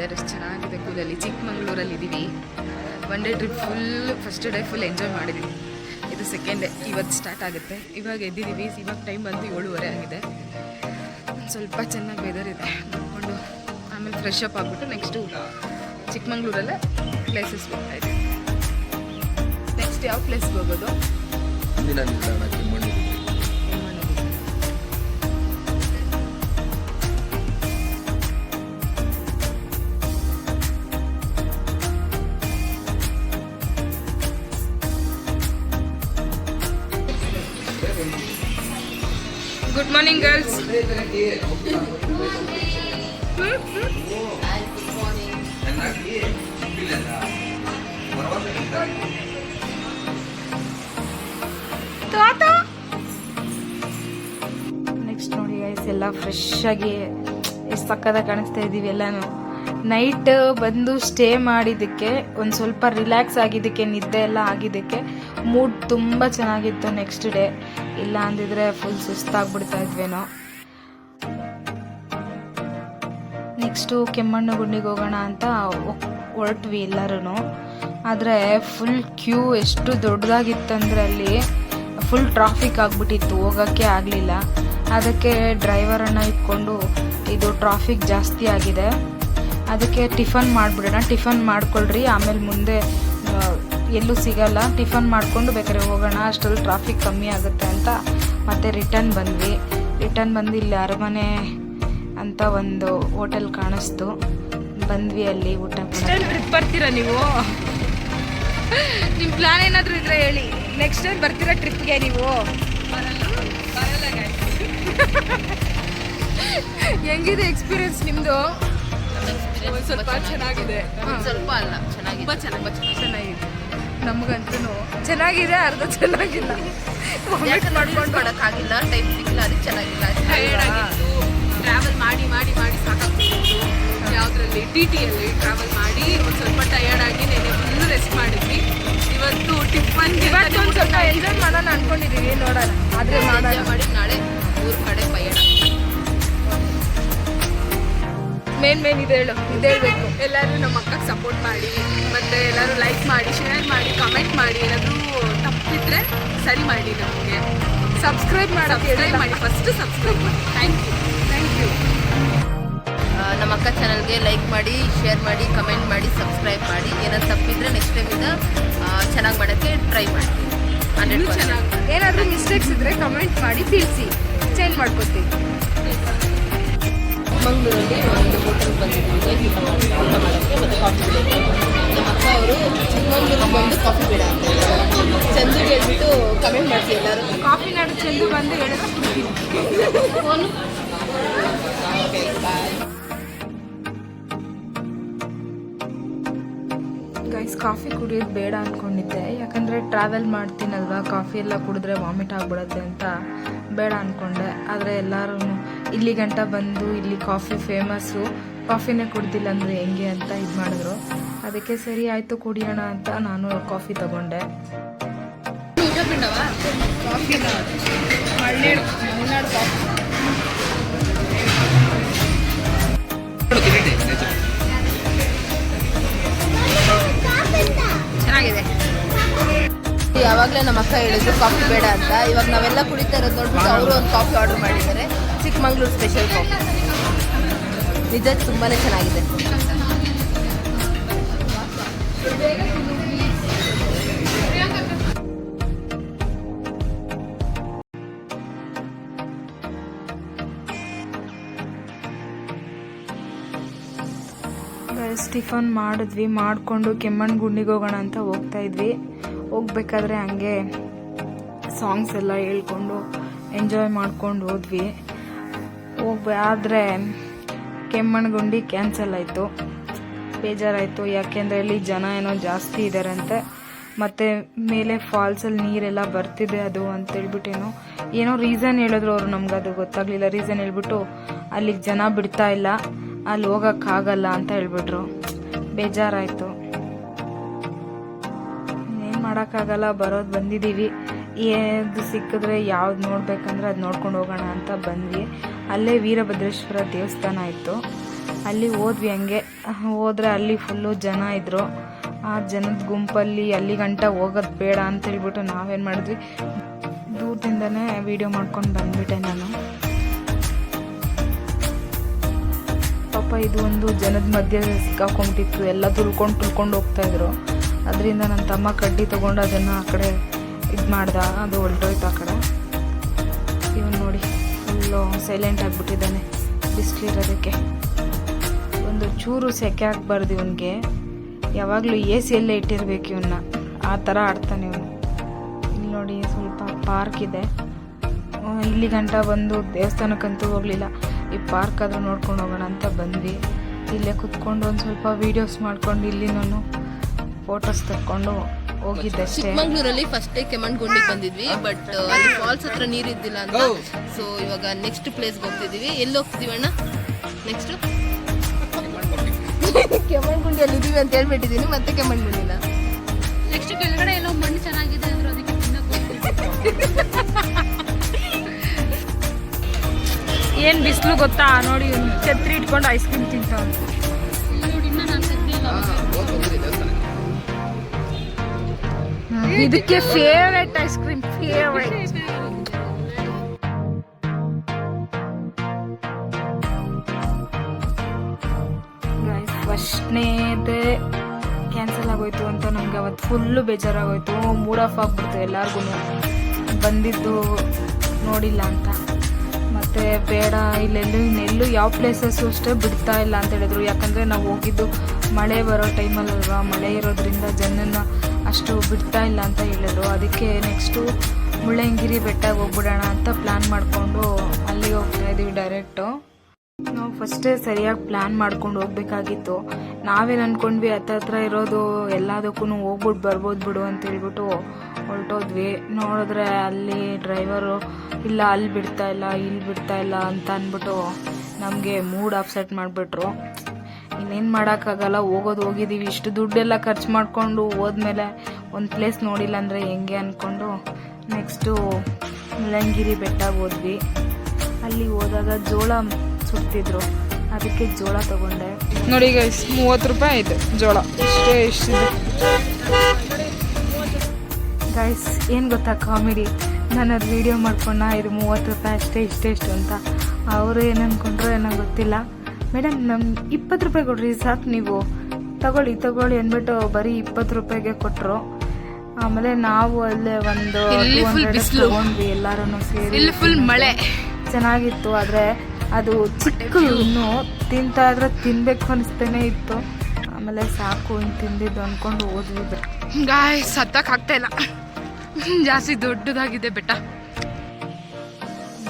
ಎಷ್ಟು ಚೆನ್ನಾಗಿದೆ ಕೂಲಲ್ಲಿ. ಚಿಕ್ಕಮಂಗ್ಳೂರಲ್ಲಿ ಇದ್ದೀವಿ one day trip full first day full enjoy ಮಾಡಿದ್ದೀವಿ ಇದು ಸೆಕೆಂಡ್ ಡೇ ಇವತ್ತು ಸ್ಟಾರ್ಟ್ ಆಗುತ್ತೆ. ಇವಾಗ ಎದ್ದಿದ್ದೀವಿ ಇವಾಗ ಟೈಮ್ ಬಂದು ಏಳುವರೆ ಆಗಿದೆ. ಸ್ವಲ್ಪ ಚೆನ್ನಾಗಿ ವೆದರ್ ಇದೆ. ನೋಡ್ಕೊಂಡು ಆಮೇಲೆ ಫ್ರೆಶ್ ಅಪ್ ಆಗಿಬಿಟ್ಟು ನೆಕ್ಸ್ಟು ಚಿಕ್ಕಮಂಗ್ಳೂರಲ್ಲೇ ಪ್ಲೇಸಸ್ ಹೋಗ್ತಾ ಇದ್ದೀವಿ ನೆಕ್ಸ್ಟ್ ಯಾವ ಪ್ಲೇಸ್ಗೆ ಹೋಗೋದು? ಮುಂದಿನ ನಿಲ್ದಾಣ Kemmannu good morning girls next ನೋಡಿ ಗೈಸ್ ಎಲ್ಲ ಫ್ರೆಶ್ ಆಗಿ ಎಷ್ಟು ಸಕ್ಕದಾಗಿ ಕಾಣಿಸ್ತಾ ಇದ್ದೀವಿ ಎಲ್ಲಾನು. ನೈಟ್ ಬಂದು ಸ್ಟೇ ಮಾಡಿದ್ದಕ್ಕೆ, ಒಂದು ಸ್ವಲ್ಪ ರಿಲ್ಯಾಕ್ಸ್ ಆಗಿದ್ದಕ್ಕೆ, ನಿದ್ದೆ ಎಲ್ಲ ಆಗಿದ್ದಕ್ಕೆ ಮೂಡ್ ತುಂಬ ಚೆನ್ನಾಗಿತ್ತು ನೆಕ್ಸ್ಟ್ ಡೇ ಇಲ್ಲ ಅಂದಿದ್ರೆ ಫುಲ್ ಸುಸ್ತಾಗ್ಬಿಡ್ತಾ ಇದ್ವೇನೋ. ನೆಕ್ಸ್ಟು ಕೆಮ್ಮಣ್ಣು ಗುಂಡಿಗೆ ಹೋಗೋಣ ಅಂತ ಹೊರಟ್ವಿ ಎಲ್ಲರೂ ಆದರೆ ಫುಲ್ ಕ್ಯೂ ಎಷ್ಟು ದೊಡ್ಡದಾಗಿತ್ತಂದ್ರೆ ಅಲ್ಲಿ ಫುಲ್ ಟ್ರಾಫಿಕ್ ಆಗಿಬಿಟ್ಟಿತ್ತು, ಹೋಗೋಕ್ಕೆ ಆಗಲಿಲ್ಲ. ಅದಕ್ಕೆ ಡ್ರೈವರನ್ನು ಇಟ್ಕೊಂಡು ಇದು ಟ್ರಾಫಿಕ್ ಜಾಸ್ತಿ ಆಗಿದೆ. ಅದಕ್ಕೆ ಟಿಫನ್ ಮಾಡಿಬಿಡೋಣ, ಟಿಫನ್ ಮಾಡ್ಕೊಳ್ರಿ. ಆಮೇಲೆ ಮುಂದೆ ಎಲ್ಲೂ ಸಿಗಲ್ಲ. ಟಿಫನ್ ಮಾಡಿಕೊಂಡು ಬೇಕಾದ್ರೆ ಹೋಗೋಣ, ಅಷ್ಟರಲ್ಲಿ ಟ್ರಾಫಿಕ್ ಕಮ್ಮಿ ಆಗುತ್ತೆ ಅಂತ ಮತ್ತೆ ರಿಟರ್ನ್ ಬಂದ್ವಿ. ರಿಟರ್ನ್ ಬಂದು ಇಲ್ಲಿ ಅರಮನೆ ಅಂತ ಒಂದು ಹೋಟೆಲ್ ಕಾಣಿಸ್ತು. ಬಂದ್ವಿ ಅಲ್ಲಿ ಊಟ ಬರ್ತೀರಾ ನೀವು? ನಿಮ್ಮ ಪ್ಲಾನ್ ಏನಾದರೂ ಇದ್ರೆ ಹೇಳಿ. ನೆಕ್ಸ್ಟ್ ಟೈಮ್ ಬರ್ತೀರಾ ಟ್ರಿಪ್ಗೆ ನೀವು? ಹೆಂಗಿದೆ ಎಕ್ಸ್ಪೀರಿಯನ್ಸ್ ನಿಮ್ಮದು ಸ್ವಲ್ಪ ಚೆನ್ನಾಗಿದೆ. ಸ್ವಲ್ಪ ಅಲ್ಲ ಚೆನ್ನಾಗಿದೆ. ತುಂಬ ಚೆನ್ನಾಗಿ ಚೆನ್ನಾಗಿದೆ. ನಮಗಂತೂ ಚೆನ್ನಾಗಿದೆ ಅರ್ಧ ಚೆನ್ನಾಗಿಲ್ಲ. ಮಾಡ್ಕೊಂಡು. ಆಗಿಲ್ಲ ಟೈಮ್ ಸಿಕ್ಕಿಲ್ಲ ಅದಕ್ಕೆ ಚೆನ್ನಾಗಿಲ್ಲ. ಟ್ರಾವೆಲ್ ಮಾಡಿ ಮಾಡಿ ಮಾಡಿ ಸಾಕಾಗ್ತಿತ್ತು ಯಾವುದ್ರಲ್ಲಿ? ಟಿ ಟಿಯಲ್ಲಿ ಟ್ರಾವೆಲ್ ಮಾಡಿ ಒಂದು ಸ್ವಲ್ಪ ಟಯರ್ಡ್ ಆಗಿ ನೆನೆ ಫುಲ್ ರೆಸ್ಟ್ ಮಾಡಿದ್ವಿ. ಇವತ್ತು ಟಿಫನ್ ಇವತ್ತು ಒಂದು ಸ್ವಲ್ಪ ಎಂಜಾಯ್ ಮಾಡೋಣ ಅನ್ಕೊಂಡಿದ್ದೀವಿ ನೋಡೋಣ? ಆದರೆ ಎಂಜಾಯ್ ಮಾಡಿ ನಾಳೆ ಊರ್ ಕಡೆ ಪಯಣ. ಮೇನ್ ಮೇನ್ ಇದು ಹೇಳು ಇದು ಹೇಳ್ಬೇಕು. ಎಲ್ಲರೂ ನಮ್ಮ ಅಕ್ಕಗೆ ಸಪೋರ್ಟ್ ಮಾಡಿ ಮತ್ತೆ ಎಲ್ಲರೂ ಲೈಕ್ ಮಾಡಿ ಶೇರ್ ಮಾಡಿ ಕಮೆಂಟ್ ಮಾಡಿ ಏನಾದರೂ ತಪ್ಪಿದ್ರೆ ಸರಿ ಮಾಡಿ ನಮಗೆ. ಸಬ್ಸ್ಕ್ರೈಬ್ ಮಾಡಿ ಸಬ್ಸ್ಕ್ರೈಬ್ ಮಾಡಿ ಫಸ್ಟ್ ಸಬ್ಸ್ಕ್ರೈಬ್ ಮಾಡಿ. ಥ್ಯಾಂಕ್ ಯು ನಮ್ಮ ಅಕ್ಕ ಚಾನಲ್ಗೆ ಲೈಕ್ ಮಾಡಿ ಶೇರ್ ಮಾಡಿ ಕಮೆಂಟ್ ಮಾಡಿ ಸಬ್ಸ್ಕ್ರೈಬ್ ಮಾಡಿ. ಏನಾದ್ರು ತಪ್ಪಿದ್ರೆ ನೆಕ್ಸ್ಟ್ ಟೈಮಿಂದ ಚೆನ್ನಾಗಿ ಮಾಡೋಕ್ಕೆ ಟ್ರೈ ಮಾಡ್ತೀನಿ ಹಂಡ್ರೆಡ್ ಚೆನ್ನಾಗಿ ಏನಾದರೂ ಮಿಸ್ಟೇಕ್ಸ್ ಇದ್ರೆ ಕಮೆಂಟ್ ಮಾಡಿ ತಿಳಿಸಿ. ಚೇಂಜ್ ಮಾಡ್ಕೊತೀವಿ ಚಿಕ್ಕಮಂಗ್ಳೂರಲ್ಲಿ ಒಂದು ಹೋಟೆಲ್ ಬಂದಿದ್ದೀವಿ ಊಟ ಮಾಡೋಕ್ಕೆ ಮತ್ತು ಕಾಫಿ ನಮ್ಮ ಅಕ್ಕ ಅವರು ಚಿಕ್ಕಮಂಗ್ಳೂರಿಗೆ ಬಂದು ಕಾಫಿ ಬೇಡ ಅಂತ ಚಂದುಗೆ ಹೇಳ್ಬಿಟ್ಟು ಕಮೆಂಟ್ ಮಾಡ್ತೀವಿ ಎಲ್ಲರೂ. ಕಾಫಿ ನಾಡು ಚೆಂದು ಬಂದು ಹೇಳಿದ್ರೆ ಕುಡ್ತೀನಿ. ಫೋನು ಕಾಫಿ ಕುಡಿಯೋದು ಬೇಡ ಅಂದ್ಕೊಂಡಿದ್ದೆ ಯಾಕಂದರೆ ಟ್ರಾವೆಲ್ ಮಾಡ್ತೀನಲ್ವಾ, ಕಾಫಿ ಎಲ್ಲ ಕುಡಿದ್ರೆ ವಾಮಿಟ್ ಆಗಿಬಿಡುತ್ತೆ ಅಂತ ಬೇಡ ಅಂದ್ಕೊಂಡೆ ಆದರೆ ಎಲ್ಲರೂ ಇಲ್ಲಿ ಗಂಟ ಬಂದು ಇಲ್ಲಿ ಕಾಫಿ ಫೇಮಸ್ಸು ಕಾಫಿನೇ ಕುಡ್ದಿಲ್ಲ ಅಂದರೆ ಹೆಂಗೆ ಅಂತ ಇದು ಮಾಡಿದ್ರು. ಅದಕ್ಕೆ ಸರಿ ಆಯಿತು, ಕುಡಿಯೋಣ ಅಂತ ನಾನು ಕಾಫಿ ತಗೊಂಡೆ. ಚೆನ್ನಾಗಿದೆ. ಯಾವಾಗಲೇ ನಮ್ಮ ಅಕ್ಕ ಹೇಳಿದ್ರು ಕಾಫಿ ಬೇಡ ಅಂತ. ಇವಾಗ ನಾವೆಲ್ಲ ಕುಡಿತಾ ಇರೋದು ನೋಡ್ಬಿಟ್ಟು ಅವರು ಒಂದು ಕಾಫಿ ಆರ್ಡರ್ ಮಾಡಿದ್ದಾರೆ. Chikmagalur special coffee. ನಿಜ ತುಂಬಾ ಚೆನ್ನಾಗಿದೆ. ಟಿಫನ್ ಮಾಡಿದ್ವಿ, ಮಾಡಿಕೊಂಡು ಕೆಮ್ಮಣ್ಣು ಗುಂಡಿಗೆ ಹೋಗೋಣ ಅಂತ ಹೋಗ್ತಾ ಇದ್ವಿ. ಹೋಗ್ಬೇಕಾದ್ರೆ ಹಂಗೆ ಸಾಂಗ್ಸ್ ಎಲ್ಲ ಹೇಳ್ಕೊಂಡು ಎಂಜಾಯ್ ಮಾಡ್ಕೊಂಡು ಹೋದ್ವಿ. ಹೋಗ್ಬ ಆದರೆ ಕೆಮ್ಮಣ್ಣು ಗುಂಡಿ ಕ್ಯಾನ್ಸಲ್ ಆಯಿತು. ಬೇಜಾರಾಯಿತು. ಯಾಕೆಂದರೆ ಇಲ್ಲಿ ಜನ ಏನೋ ಜಾಸ್ತಿ ಇದ್ದಾರಂತೆ ಮತ್ತು ಮೇಲೆ ಫಾಲ್ಸಲ್ಲಿ ನೀರೆಲ್ಲ ಬರ್ತಿದೆ ಅದು ಅಂತ ಹೇಳ್ಬಿಟ್ಟೇನೋ ಏನೋ ರೀಸನ್ ಹೇಳಿದ್ರು ಅವರು ನಮ್ಗೆ, ಅದು ಗೊತ್ತಾಗಲಿಲ್ಲ. ರೀಸನ್ ಹೇಳ್ಬಿಟ್ಟು ಅಲ್ಲಿಗೆ ಜನ ಬಿಡ್ತಾ ಇಲ್ಲ. ಅಲ್ಲಿ ಹೋಗೋಕ್ಕಾಗಲ್ಲ ಅಂತ ಹೇಳ್ಬಿಟ್ರು. ಬೇಜಾರಾಯಿತು. ಏನು ಮಾಡೋಕ್ಕಾಗಲ್ಲ, ಬರೋದು ಬಂದಿದ್ದೀವಿ ಏನು ಸಿಕ್ಕಿದ್ರೆ ಯಾವ್ದು ನೋಡ್ಬೇಕಂದ್ರೆ ಅದು ನೋಡ್ಕೊಂಡು ಹೋಗೋಣ ಅಂತ ಬಂದ್ವಿ. ಅಲ್ಲೇ ವೀರಭದ್ರೇಶ್ವರ ದೇವಸ್ಥಾನ ಇತ್ತು. ಅಲ್ಲಿ ಹೋದ್ವಿ ಹಂಗೆ. ಹೋದ್ರೆ ಅಲ್ಲಿ ಫುಲ್ಲು ಜನ ಇದ್ದರು ಆ ಜನದ ಗುಂಪಲ್ಲಿ ಅಲ್ಲಿ ಗಂಟ ಹೋಗೋದು ಬೇಡ ಅಂತ ಹೇಳ್ಬಿಟ್ಟು ನಾವೇನು ಮಾಡಿದ್ವಿ. ದೂರದಿಂದನೇ ವಿಡಿಯೋ ಮಾಡ್ಕೊಂಡು ಬಂದ್ಬಿಟ್ಟೆ ನಾನು. ಪಾಪ ಇದು ಒಂದು ಜನದ ಮಧ್ಯೆ ಸಿಕ್ಕಾಕೊಂಡಿತ್ತು. ಎಲ್ಲ ತುಳ್ಕೊಂಡು ತುಳ್ಕೊಂಡು ಹೋಗ್ತಾ ಇದ್ರು. ಅದರಿಂದ ನನ್ನ ತಮ್ಮ ಕಡ್ಡಿ ತೊಗೊಂಡು ಅದನ್ನು ಆ ಕಡೆ ಇದು ಮಾಡ್ದ. ಅದು ಹೊಲ್ಟೋಯ್ತು ಆ ಕಡೆ. ಇವನು ನೋಡಿ ಫುಲ್ಲು ಸೈಲೆಂಟ್ ಆಗಿಬಿಟ್ಟಿದ್ದಾನೆ. ಬಿಸಿಲಿರೋದಕ್ಕೆ ಒಂದು ಚೂರು ಸೆಕೆ ಆಗಬಾರ್ದು ಇವನಿಗೆ. ಯಾವಾಗಲೂ ಎ ಸಿಯಲ್ಲೇ ಇಟ್ಟಿರಬೇಕು ಇವನ್ನ. ಆ ಥರ ಆಡ್ತಾನೆ ಇವನು. ಇಲ್ಲಿ ನೋಡಿ ಸ್ವಲ್ಪ ಪಾರ್ಕ್ ಇದೆ. ಇಲ್ಲಿ ಗಂಟ ಬಂದು ದೇವಸ್ಥಾನಕ್ಕಂತೂ ಹೋಗಲಿಲ್ಲ. ಈ ಪಾರ್ಕ್ ಆದರೂ ನೋಡ್ಕೊಂಡು ಹೋಗೋಣ ಅಂತ ಬಂದ್ವಿ. ಇಲ್ಲೇ ಕುತ್ಕೊಂಡು ಒಂದು ಸ್ವಲ್ಪ ವೀಡಿಯೋಸ್ ಮಾಡ್ಕೊಂಡು ಇಲ್ಲಿ ನಾನು ಫೋಟೋಸ್ ತಕ್ಕೊಂಡು ಹೋಗಿದ್ದೆ ಅಷ್ಟೇ ಚಿಕ್ಕಮಂಗ್ಳೂರಲ್ಲಿ ಫಸ್ಟ್ ಡೇ ಕೆಮ್ಮಣ್ಗುಂಡಿಗೆ ಬಂದಿದ್ವಿ ಬಟ್ ಅಲ್ಲಿ ಫಾಲ್ಸ್ ಹತ್ರ ನೀರು ಇದ್ದಿಲ್ಲ ಅಂತ. ಸೊ ಇವಾಗ ನೆಕ್ಸ್ಟ್ ಪ್ಲೇಸ್ಗೆ ಹೋಗ್ತಿದೀವಿ. ಎಲ್ಲಿ ಹೋಗ್ತಿದೀವಿ ಅಣ್ಣ? ನೆಕ್ಸ್ಟ್ ಕೆಮ್ಮಣ್ಗುಂಡಿಯಲ್ಲಿ ಇದೀವಿ ಅಂತ ಹೇಳ್ಬಿಟ್ಟಿದ್ದೀನಿ ಮತ್ತೆ ಕೆಮ್ಮಣ್ಗುಂಡಿ ನೆಕ್ಸ್ಟ್ ಕೆಳಗಡೆ ಎಲ್ಲೋ ಮಣ್ಣು ಚೆನ್ನಾಗಿದೆ ಅಂದ್ರೆ ಅದಕ್ಕೆ ಏನು ಬಿಸಿಲು ಗೊತ್ತಾ? ನೋಡಿ ಛತ್ರಿ ಇಟ್ಕೊಂಡು ಐಸ್ ಕ್ರೀಮ್ ತಿಂತಾವ್ ಇದಕ್ಕೆ ಫೇವ್ರೆಟ್ ಐಸ್ ಕ್ರೀಮ್ ಫೇವ್ರೆಟ್ ಫಸ್ಟ್ನೇದೇ ಕ್ಯಾನ್ಸಲ್ ಆಗೋಯ್ತು ಅಂತ ನಮ್ಗೆ ಅವತ್ತು ಫುಲ್ಲು ಬೇಜಾರಾಗೋಯ್ತು. ಮೂಡ್ ಆಫ್ ಆಗ್ಬಿಡ್ತು ಎಲ್ಲಾರ್ಗು ಬಂದಿದ್ದು ನೋಡಿಲ್ಲ ಅಂತ. ಮತ್ತು ಬೇಡ, ಇಲ್ಲೆಲ್ಲೂ ಇನ್ನೆಲ್ಲೂ ಯಾವ ಪ್ಲೇಸಸ್ಸು ಅಷ್ಟೇ ಬಿಡ್ತಾ ಇಲ್ಲ ಅಂತ ಹೇಳಿದ್ರು. ಯಾಕಂದರೆ ನಾವು ಹೋಗಿದ್ದು ಮಳೆ ಬರೋ ಟೈಮಲ್ಲಲ್ವಾ ಮಳೆ ಇರೋದ್ರಿಂದ ಜನನ ಅಷ್ಟು ಬಿಡ್ತಾ ಇಲ್ಲ ಅಂತ ಹೇಳಿದ್ರು. ಅದಕ್ಕೆ ನೆಕ್ಸ್ಟು ಮುಳ್ಳಯ್ಯನಗಿರಿ ಬೆಟ್ಟಕ್ಕೆ ಹೋಗ್ಬಿಡೋಣ ಅಂತ ಪ್ಲ್ಯಾನ್ ಮಾಡಿಕೊಂಡು ಅಲ್ಲಿಗೆ ಹೋಗ್ತಾ ಇದ್ದೀವಿ ಡೈರೆಕ್ಟು ನಾವು ಫಸ್ಟೇ ಸರಿಯಾಗಿ ಪ್ಲ್ಯಾನ್ ಮಾಡ್ಕೊಂಡು ಹೋಗ್ಬೇಕಾಗಿತ್ತು. ನಾವೇನು ಅಂದ್ಕೊಂಡ್ವಿ ಹತ್ತತ್ರ ಇರೋದು ಎಲ್ಲದಕ್ಕೂ ಹೋಗ್ಬಿಟ್ಟು ಬರ್ಬೋದು ಬಿಡು ಅಂತ ಹೇಳ್ಬಿಟ್ಟು ಹೊರಟೋದ್ವಿ. ನೋಡಿದ್ರೆ ಅಲ್ಲಿ ಡ್ರೈವರು, ಇಲ್ಲ, ಅಲ್ಲಿ ಬಿಡ್ತಾ ಇಲ್ಲ, ಇಲ್ಲಿ ಬಿಡ್ತಾ ಇಲ್ಲ ಅಂತ ಅಂದ್ಬಿಟ್ಟು ನಮಗೆ ಮೂಡ್ ಅಪ್ಸೆಟ್ ಮಾಡಿಬಿಟ್ರು. ಇನ್ನೇನು ಮಾಡೋಕ್ಕಾಗಲ್ಲ, ಹೋಗೋದು ಹೋಗಿದ್ದೀವಿ ಇಷ್ಟು ದುಡ್ಡೆಲ್ಲ ಖರ್ಚು ಮಾಡಿಕೊಂಡು ಹೋದ್ಮೇಲೆ ಒಂದು ಪ್ಲೇಸ್ ನೋಡಿಲ್ಲ ಅಂದರೆ ಹೆಂಗೆ ಅಂದ್ಕೊಂಡು ನೆಕ್ಸ್ಟು ಮುಳ್ಳಂಗಿರಿ ಬೆಟ್ಟಕ್ಕೆ ಹೋದ್ವಿ. ಅಲ್ಲಿ ಹೋದಾಗ ಜೋಳ ಸುಡ್ತಿದ್ರು ಅದಕ್ಕೆ ಜೋಳ ತಗೊಂಡೆ. ನೋಡಿ ಗೈಸ್ ಮೂವತ್ತು ರೂಪಾಯಿ ಆಯಿತು ಜೋಳ. ಇಷ್ಟೇ ಇಷ್ಟಿದೆ ಗೈಸ್ ಏನು ಗೊತ್ತಾ ಕಾಮಿಡಿ ನಾನು ಅದು ವೀಡಿಯೋ ಮಾಡ್ಕೊಂಡ ಇದು ಮೂವತ್ತು ರೂಪಾಯಿ ಅಷ್ಟೇ ಇಷ್ಟೇ ಇಷ್ಟು ಅಂತ. ಅವರು ಏನು ಅಂದ್ಕೊಂಡ್ರು ಏನೋ ಗೊತ್ತಿಲ್ಲ. ಮೇಡಮ್ ನಮ್ಮ ಇಪ್ಪತ್ತು ರೂಪಾಯಿ ಕೊಡ್ರಿ ಸಾಕು ನೀವು. ತಗೊಳ್ಳಿ ತಗೊಳ್ಳಿ ಅಂದ್ಬಿಟ್ಟು ಬರೀ ಇಪ್ಪತ್ತು ರೂಪಾಯಿಗೆ ಕೊಟ್ಟರು ಆಮೇಲೆ ನಾವು ಅಲ್ಲೇ ಒಂದು ಟೂ full 200 ಬಿಸ್ಲು. ತಗೊಂಡ್ವಿ ಎಲ್ಲರೂ ಸೇರಿ. ಫುಲ್ ಮಳೆ. ಚೆನ್ನಾಗಿತ್ತು ಆದರೆ ಅದು ಚಿಕ್ಕ ಇನ್ನು ತಿಂತಾ ಇದ್ರೆ ತಿನ್ಬೇಕು ಅನಿಸ್ತೇನೆ ಇತ್ತು. ಆಮೇಲೆ ಸಾಕು ಇನ್ನು ತಿಂದಿದ್ದು ಅಂದ್ಕೊಂಡು ಓದ್ವಿ ಗಾಯ್ ಸತ್ತಕ್ಕೆ ಆಗ್ತಾ ಇಲ್ಲ. ಜಾಸ್ತಿ ದೊಡ್ಡದಾಗಿದೆ ಬೆಟ್ಟ.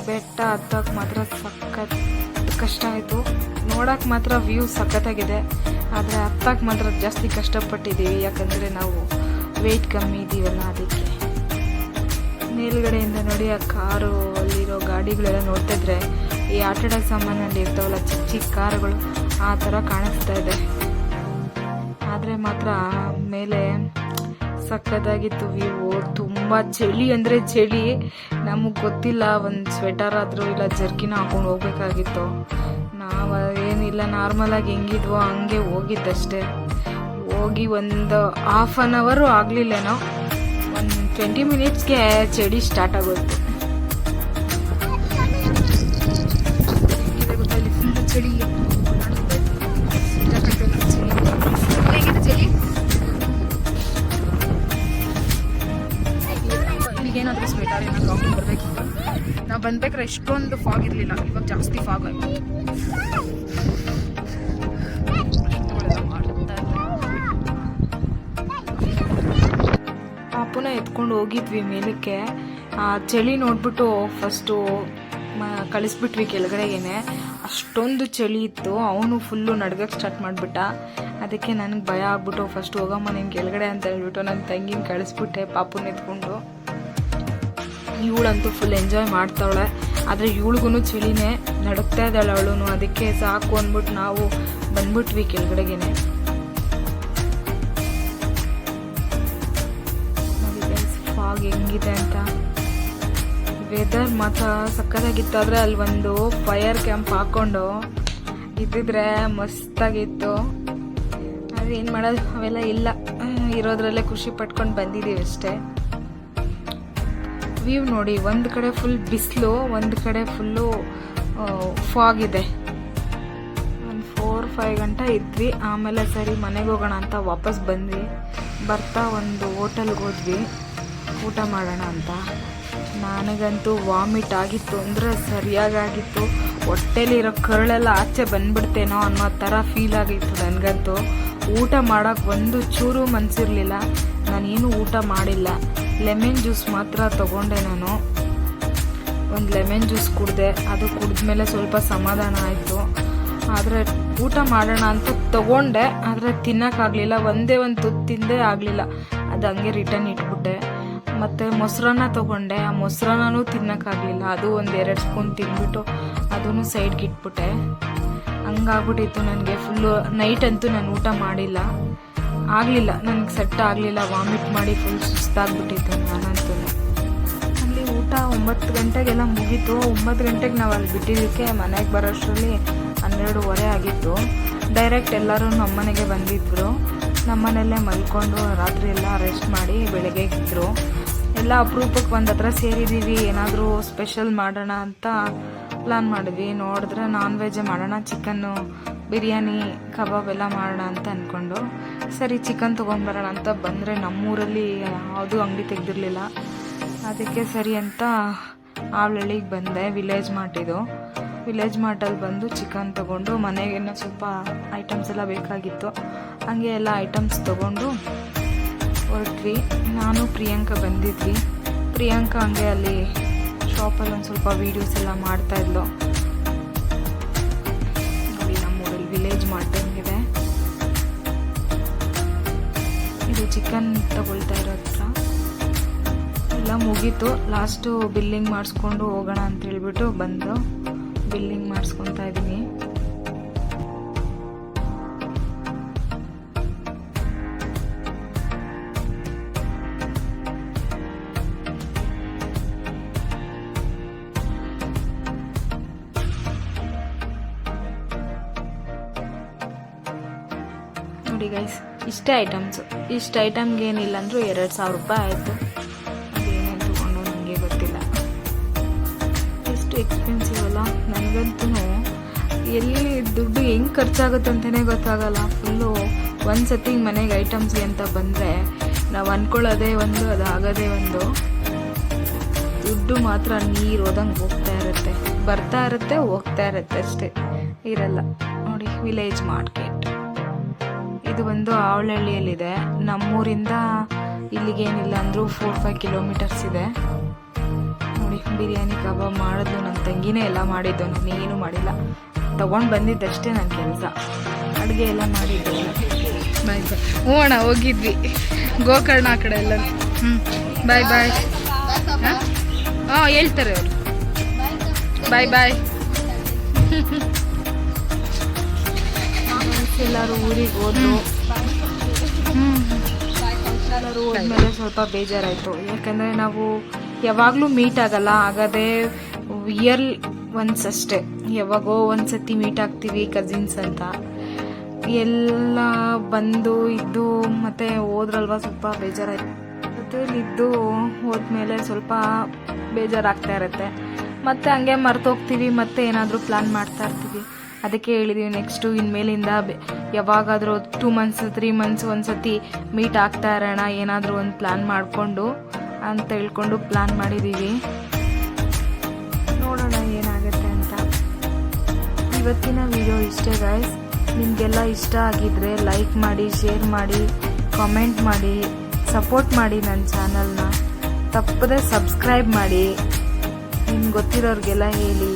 ಬೆಟ್ಟ ಹತ್ತಕ್ಕೆ ಮಾತ್ರ ಸಖತ್ ಕಷ್ಟ ಆಯಿತು. ನೋಡೋಕೆ ಮಾತ್ರ ವ್ಯೂ ಸಖತ್ತಾಗಿದೆ. ಆದರೆ ಹತ್ತಕ್ಕೆ ಮಾತ್ರ ಜಾಸ್ತಿ ಕಷ್ಟಪಟ್ಟಿದ್ದೀವಿ. ಯಾಕಂದರೆ ನಾವು ವೆಯ್ಟ್ ಕಮ್ಮಿ ಇದ್ದೀವಲ್ಲ ಅದಕ್ಕೆ. ಮೇಲ್ಗಡೆಯಿಂದ ನೋಡಿ ಆ ಕಾರು, ಅಲ್ಲಿರೋ ಗಾಡಿಗಳೆಲ್ಲ ನೋಡ್ತಾ ಇದ್ರೆ ಈ ಆಟೋಡ ಸಾಮಾನಲ್ಲಿ ಇರ್ತಾವಲ್ಲ, ಚಿಕ್ಕ ಚಿಕ್ಕ ಕಾರುಗಳು ಆ ಥರ ಕಾಣಿಸ್ತಾ ಇದೆ. ಆದರೆ ಮಾತ್ರ ಮೇಲೆ ಸಕ್ಕತ್ತಾಗಿತ್ತು ವ್ಯೂ ತುಂಬ ಚಳಿ ಅಂದರೆ ಚಳಿ. ನಮಗೆ ಗೊತ್ತಿಲ್ಲ, ಒಂದು ಸ್ವೆಟರ್ ಆದರೂ ಇಲ್ಲ, ಜರ್ಕಿನ ಹಾಕೊಂಡು ಹೋಗ್ಬೇಕಾಗಿತ್ತು. ನಾವು ಏನಿಲ್ಲ ನಾರ್ಮಲಾಗಿ ಹೆಂಗಿದ್ವೋ ಹಂಗೆ ಹೋಗಿದ್ದಷ್ಟೇ. ಹೋಗಿ ಒಂದು ಹಾಫ್ ಆನ್ ಅವರು ಆಗಲಿಲ್ಲೇನೋ? ಒಂದು ಟ್ವೆಂಟಿ ಮಿನಿಟ್ಸ್ಗೆ ಚಳಿ ಸ್ಟಾರ್ಟ್ ಆಗೋಯ್ತು. ಬಂದ್ಬೇಕಾದ್ರೆ ಎಷ್ಟೊಂದು ಫಾಗ್ ಇರಲಿಲ್ಲ. ಇವಾಗ ಜಾಸ್ತಿ ಫಾಗ್ ಆಯಿತು. ಪಾಪುನ ಎತ್ಕೊಂಡು ಹೋಗಿದ್ವಿ ಮೇಲಕ್ಕೆ. ಆ ಚಳಿ ನೋಡ್ಬಿಟ್ಟು ಫಸ್ಟು ಕಳಿಸ್ಬಿಟ್ವಿ ಕೆಳಗಡೆಗೇನೆ. ಅಷ್ಟೊಂದು ಚಳಿ ಇತ್ತು. ಅವನು ಫುಲ್ಲು ನಡ್ಗಕ್ಕೆ ಸ್ಟಾರ್ಟ್ ಮಾಡಿಬಿಟ್ಟ. ಅದಕ್ಕೆ ನನಗೆ ಭಯ ಆಗ್ಬಿಟ್ಟು ಫಸ್ಟ್ ಹೋಗಮ್ಮ ನಿನ್ನ ಕೆಳಗಡೆ ಅಂತ ಹೇಳ್ಬಿಟ್ಟು ನನ್ನ ತಂಗಿನ ಕಳಿಸ್ಬಿಟ್ಟೆ ಪಾಪುನ ಎತ್ಕೊಂಡು. ಇವಳಂತೂ ಫುಲ್ ಎಂಜಾಯ್ ಮಾಡ್ತಾವಳೆ. ಆದರೆ ಇವಳಿಗೂ ಚಳಿನೇ ನಡುಕ್ತಾ ಇದ್ದಾಳೆ ಅವಳು ಅದಕ್ಕೆ ಸಾಕು ಅಂದ್ಬಿಟ್ಟು ನಾವು ಬಂದ್ಬಿಟ್ವಿ ಕೆಳಗಡೆಗೇನೆ. ಫಾಗ್ ಹೆಂಗಿದೆ ಅಂತ. ವೆದರ್ ಮಾತ್ರ ಸಕ್ಕತ್ತಾಗಿತ್ತು ಆದರೆ ಅಲ್ಲಿ ಒಂದು ಫೈರ್ ಕ್ಯಾಂಪ್ ಹಾಕ್ಕೊಂಡು ಇದ್ದಿದ್ರೆ ಮಸ್ತಾಗಿತ್ತು. ಆದರೆ ಏನು ಮಾಡೋದು, ಅವೆಲ್ಲ ಇಲ್ಲ. ಇರೋದ್ರಲ್ಲೇ ಖುಷಿ ಪಟ್ಕೊಂಡು ಬಂದಿದ್ದೀವಿ ಅಷ್ಟೇ. ವ್ಯೂ ನೋಡಿ, ಒಂದು ಕಡೆ ಫುಲ್ ಬಿಸಿಲು, ಒಂದು ಕಡೆ ಫುಲ್ಲು ಫಾಗ್ ಇದೆ. ಒಂದು ಫೋರ್ ಫೈವ್ ಗಂಟೆ ಇದ್ವಿ. ಆಮೇಲೆ ಸರಿ ಮನೆಗೆ ಹೋಗೋಣ ಅಂತ ವಾಪಸ್ ಬಂದ್ವಿ. ಬರ್ತಾ ಒಂದು ಹೋಟೆಲ್ಗೆ ಹೋದ್ವಿ. ಊಟ ಮಾಡೋಣ ಅಂತ. ನನಗಂತೂ ವಾಮಿಟ್ ಆಗಿತ್ತು ಅಂದರೆ ಸರಿಯಾಗಿತ್ತು ಹೊಟ್ಟೆಲಿರೋ ಕರಳೆಲ್ಲ ಆಚೆ ಬಂದ್ಬಿಡ್ತೇನೋ ಅನ್ನೋ ಥರ ಫೀಲ್ ಆಗಿತ್ತು ನನಗಂತೂ. ಊಟ ಮಾಡೋಕ್ಕೆ ಒಂದು ಚೂರು ಮನಸ್ಸಿರಲಿಲ್ಲ ನಾನೇನು ಊಟ ಮಾಡಿಲ್ಲ. ಲೆಮನ್ ಜ್ಯೂಸ್ ಮಾತ್ರ ತಗೊಂಡೆ ನಾನು. ಒಂದು ಲೆಮನ್ ಜ್ಯೂಸ್ ಕುಡಿದೆ. ಅದು ಕುಡಿದ್ಮೇಲೆ ಸ್ವಲ್ಪ ಸಮಾಧಾನ ಆಯಿತು. ಆದರೆ ಊಟ ಮಾಡೋಣ ಅಂತ ತಗೊಂಡೆ. ಆದರೆ ತಿನ್ನೋಕ್ಕಾಗಲಿಲ್ಲ ಒಂದೇ ಒಂದು ತುತ್ತು ತಿಂದೇ ಆಗಲಿಲ್ಲ. ಅದು ಹಂಗೆ ರಿಟರ್ನ್ ಇಟ್ಬಿಟ್ಟೆ. ಮತ್ತು ಮೊಸರನ್ನ ತೊಗೊಂಡೆ. ಆ ಮೊಸರನ್ನೂ ತಿನ್ನೋಕ್ಕಾಗಲಿಲ್ಲ ಅದು ಒಂದು ಎರಡು ಸ್ಪೂನ್ ತಿಂದ್ಬಿಟ್ಟು ಅದನ್ನು ಸೈಡ್ಗೆ ಇಟ್ಬಿಟ್ಟೆ. ಹಂಗಾಗ್ಬಿಟ್ಟಿತ್ತು ನನಗೆ. ಫುಲ್ಲು ನೈಟ್ ಅಂತೂ ನಾನು ಊಟ ಮಾಡಿಲ್ಲ. ಆಗಲಿಲ್ಲ. ನನಗೆ ಸೆಟ್ ಆಗಲಿಲ್ಲ. ವಾಮಿಟ್ ಮಾಡಿ ಫುಲ್ ಸುಸ್ತಾಗ್ಬಿಟ್ಟಿತ್ತು ನಾನಂತೂ. ಅಲ್ಲಿ ಊಟ ಒಂಬತ್ತು ಗಂಟೆಗೆಲ್ಲ ಮುಗೀತು. ಒಂಬತ್ತು ಗಂಟೆಗೆ ನಾವು ಅಲ್ಲಿ ಬಿಟ್ಟಿದ್ದಕ್ಕೆ ಮನೆಗೆ ಬರೋಷ್ಟರಲ್ಲಿ ಹನ್ನೆರಡೂವರೆ ಆಗಿತ್ತು. ಡೈರೆಕ್ಟ್ ಎಲ್ಲರೂ ನಮ್ಮನೆಗೆ ಬಂದಿದ್ದರು ನಮ್ಮನೆಯಲ್ಲೇ ಮಲ್ಕೊಂಡು ರಾತ್ರಿ ಎಲ್ಲ ರೆಸ್ಟ್ ಮಾಡಿ ಬೆಳಗ್ಗೆ ಇದ್ದರು ಎಲ್ಲ ಅಪರೂಪಕ್ಕೆ ಒಂದು ಹತ್ರ ಸೇರಿದ್ದೀವಿ ಏನಾದರೂ ಸ್ಪೆಷಲ್ ಮಾಡೋಣ ಅಂತ ಪ್ಲಾನ್ ಮಾಡಿದ್ವಿ. ನೋಡಿದ್ರೆ ನಾನ್ ವೆಜ್ ಮಾಡೋಣ ಚಿಕನ್ನು ಬಿರಿಯಾನಿ, ಕಬಾಬ್ ಎಲ್ಲ ಮಾಡೋಣ ಅಂತ ಅಂದ್ಕೊಂಡು ಸರಿ, ಚಿಕನ್ ತೊಗೊಂಡ್ಬರೋಣ ಅಂತ ಬಂದರೆ ನಮ್ಮೂರಲ್ಲಿ ಯಾವುದೂ ಅಂಗಡಿ ತೆಗೆದಿರಲಿಲ್ಲ. ಅದಕ್ಕೆ ಸರಿ ಅಂತ ಆವಳಳ್ಳಿಗೆ ಬಂದೆ, ವಿಲೇಜ್ ಮಾರ್ಟಿದು. ವಿಲೇಜ್ ಮಾರ್ಟಲ್ಲಿ ಬಂದು ಚಿಕನ್ ತೊಗೊಂಡು ಮನೆಗೇನೋ ಸ್ವಲ್ಪ ಐಟಮ್ಸ್ ಎಲ್ಲ ಬೇಕಾಗಿತ್ತು. ಹಂಗೆ ಎಲ್ಲ ಐಟಮ್ಸ್ ತೊಗೊಂಡು ಹೊರಟ್ವಿ. ನಾನು, ಪ್ರಿಯಾಂಕ ಬಂದಿದ್ವಿ. ಪ್ರಿಯಾಂಕ ಹಂಗೆ ಅಲ್ಲಿ ಶಾಪಲ್ಲಿ ಒಂದು ಸ್ವಲ್ಪ ವೀಡಿಯೋಸ್ ಎಲ್ಲ ಮಾಡ್ತಾ ವಿಲೇಜ್ ಮಾರ್ಟನ್ ಇದೆ. ಇದು ಚಿಕನ್ ತಗೊಳ್ತಾ ಇರೋ ಹತ್ರ. ಎಲ್ಲ ಮುಗೀತು. ಲಾಸ್ಟು ಬಿಲ್ಲಿಂಗ್ ಮಾಡಿಸ್ಕೊಂಡು ಹೋಗೋಣ ಅಂತ ಹೇಳ್ಬಿಟ್ಟು ಬಂದು ಬಿಲ್ಲಿಂಗ್ ಮಾಡಿಸ್ಕೊತಾ ಇದ್ದೀನಿ ಇಷ್ಟೇ ಐಟಮ್ಸು ಇಷ್ಟು ಐಟಮ್ಗೆ ಏನಿಲ್ಲ ಅಂದರೂ ಎರಡು ಸಾವಿರ ರೂಪಾಯಿ ಆಯಿತು. ಏನೇನು ತೊಗೊಂಡು ನನಗೆ ಗೊತ್ತಿಲ್ಲ. ಎಷ್ಟು ಎಕ್ಸ್ಪೆನ್ಸಿವ್ ಅಲ್ಲ. ನನಗಂತೂ ಎಲ್ಲಿ ದುಡ್ಡು ಹೆಂಗೆ ಖರ್ಚಾಗುತ್ತೆ ಅಂತಲೇ ಗೊತ್ತಾಗಲ್ಲ. ಫುಲ್ಲು ಒಂದು ಸತಿ ಮನೆಗೆ ಐಟಮ್ಸ್ಗೆ ಅಂತ ಬಂದರೆ ನಾವು ಅಂದ್ಕೊಳ್ಳೋದೇ ಒಂದು, ಅದು ಆಗೋದೇ ಒಂದು. ದುಡ್ಡು ಮಾತ್ರ ನೀರು ಹೋದಂಗೆ ಹೋಗ್ತಾ ಇರುತ್ತೆ. ಬರ್ತಾ ಇರುತ್ತೆ, ಹೋಗ್ತಾ ಇರುತ್ತೆ ಅಷ್ಟೇ. ಇರಲ್ಲ. ನೋಡಿ ವಿಲೇಜ್ ಮಾರ್ಕೆಟ್ ಇದು ಒಂದು ಆವಳಹಳ್ಳಿಯಲ್ಲಿದೆ. ನಮ್ಮೂರಿಂದ ಇಲ್ಲಿಗೇನಿಲ್ಲ ಅಂದರೂ ಫೋರ್ ಫೈವ್ ಕಿಲೋಮೀಟರ್ಸ್ ಇದೆ. ನೋಡಿ, ಬಿರಿಯಾನಿ ಕಬಾಬ್ ಮಾಡೋದು ನನ್ನ ತಂಗಿನೇ ಎಲ್ಲ ಮಾಡಿದ್ದು. ನಾನು ಏನು ಮಾಡಿಲ್ಲ. ತಗೊಂಡು ಬಂದಿದ್ದಷ್ಟೇ ನನ್ನ ಕೆಲಸ. ಅಡುಗೆ ಎಲ್ಲ ಮಾಡಿದ್ದು. ಬಾಯ್ ಬಾಯ್ ಹ್ಞೂ ಅಣ್ಣ, ಹೋಗಿದ್ವಿ. ಗೋಕರ್ಣ ಆ ಕಡೆ ಎಲ್ಲ ಹ್ಞೂ. ಬಾಯ್ ಬಾಯ್ ಹಾಂ? ಹೇಳ್ತಾರೆ ಅವರು. ಬಾಯ್ ಬಾಯ್ ಎಲ್ಲರೂ ಊರಿಗೆ ಹೋದ್ರು. ಎಲ್ಲರೂ ಹೋದ್ಮೇಲೆ ಸ್ವಲ್ಪ ಬೇಜಾರಾಯಿತು. ಯಾಕಂದರೆ ನಾವು ಯಾವಾಗಲೂ ಮೀಟ್ ಆಗಲ್ಲ. ಆಗದೆ ಇಯರ್ ಒನ್ಸ್ ಅಷ್ಟೇ. ಯಾವಾಗೋ ಒಂದ್ಸತಿ ಮೀಟ್ ಆಗ್ತೀವಿ ಕಸಿನ್ಸ್ ಅಂತ. ಎಲ್ಲ ಬಂದು ಇದ್ದು ಮತ್ತೆ ಹೋದ್ರಲ್ವ ಸ್ವಲ್ಪ ಬೇಜಾರಾಯ್ತು. ಇದ್ದು ಹೋದ್ಮೇಲೆ ಸ್ವಲ್ಪ ಬೇಜಾರಾಗ್ತಾ ಇರುತ್ತೆ. ಮತ್ತೆ ಹಂಗೆ ಮರ್ತೋಗ್ತೀವಿ ಮತ್ತೆ ಏನಾದರೂ ಪ್ಲ್ಯಾನ್ ಮಾಡ್ತಾ ಇರ್ತೀವಿ. ಅದಕ್ಕೆ ಹೇಳಿದೀವಿ ನೆಕ್ಸ್ಟು ಇನ್ಮೇಲಿಂದ ಯಾವಾಗಾದರೂ ಟೂ ಮಂತ್ಸ್ ತ್ರೀ ಮಂತ್ಸ್ ಒಂದ್ಸತಿ ಮೀಟ್ ಆಗ್ತಾ ಇರೋಣ, ಏನಾದರೂ ಒಂದು ಪ್ಲ್ಯಾನ್ ಮಾಡಿಕೊಂಡು ಅಂತ ಹೇಳ್ಕೊಂಡು ಪ್ಲ್ಯಾನ್ ಮಾಡಿದ್ದೀವಿ ನೋಡೋಣ ಏನಾಗುತ್ತೆ ಅಂತ. ಇವತ್ತಿನ ವಿಡಿಯೋ ಇಷ್ಟೇ ಗಾಯ್ಸ್ ನಿಮಗೆಲ್ಲ ಇಷ್ಟ ಆಗಿದ್ರೆ ಲೈಕ್ ಮಾಡಿ ಶೇರ್ ಮಾಡಿ ಕಾಮೆಂಟ್ ಮಾಡಿ ಸಪೋರ್ಟ್ ಮಾಡಿ ನನ್ನ ಚಾನಲ್ನ ತಪ್ಪದೆ ಸಬ್ಸ್ಕ್ರೈಬ್ ಮಾಡಿ. ನಿಮ್ಗೆ ಗೊತ್ತಿರೋರಿಗೆಲ್ಲ ಹೇಳಿ.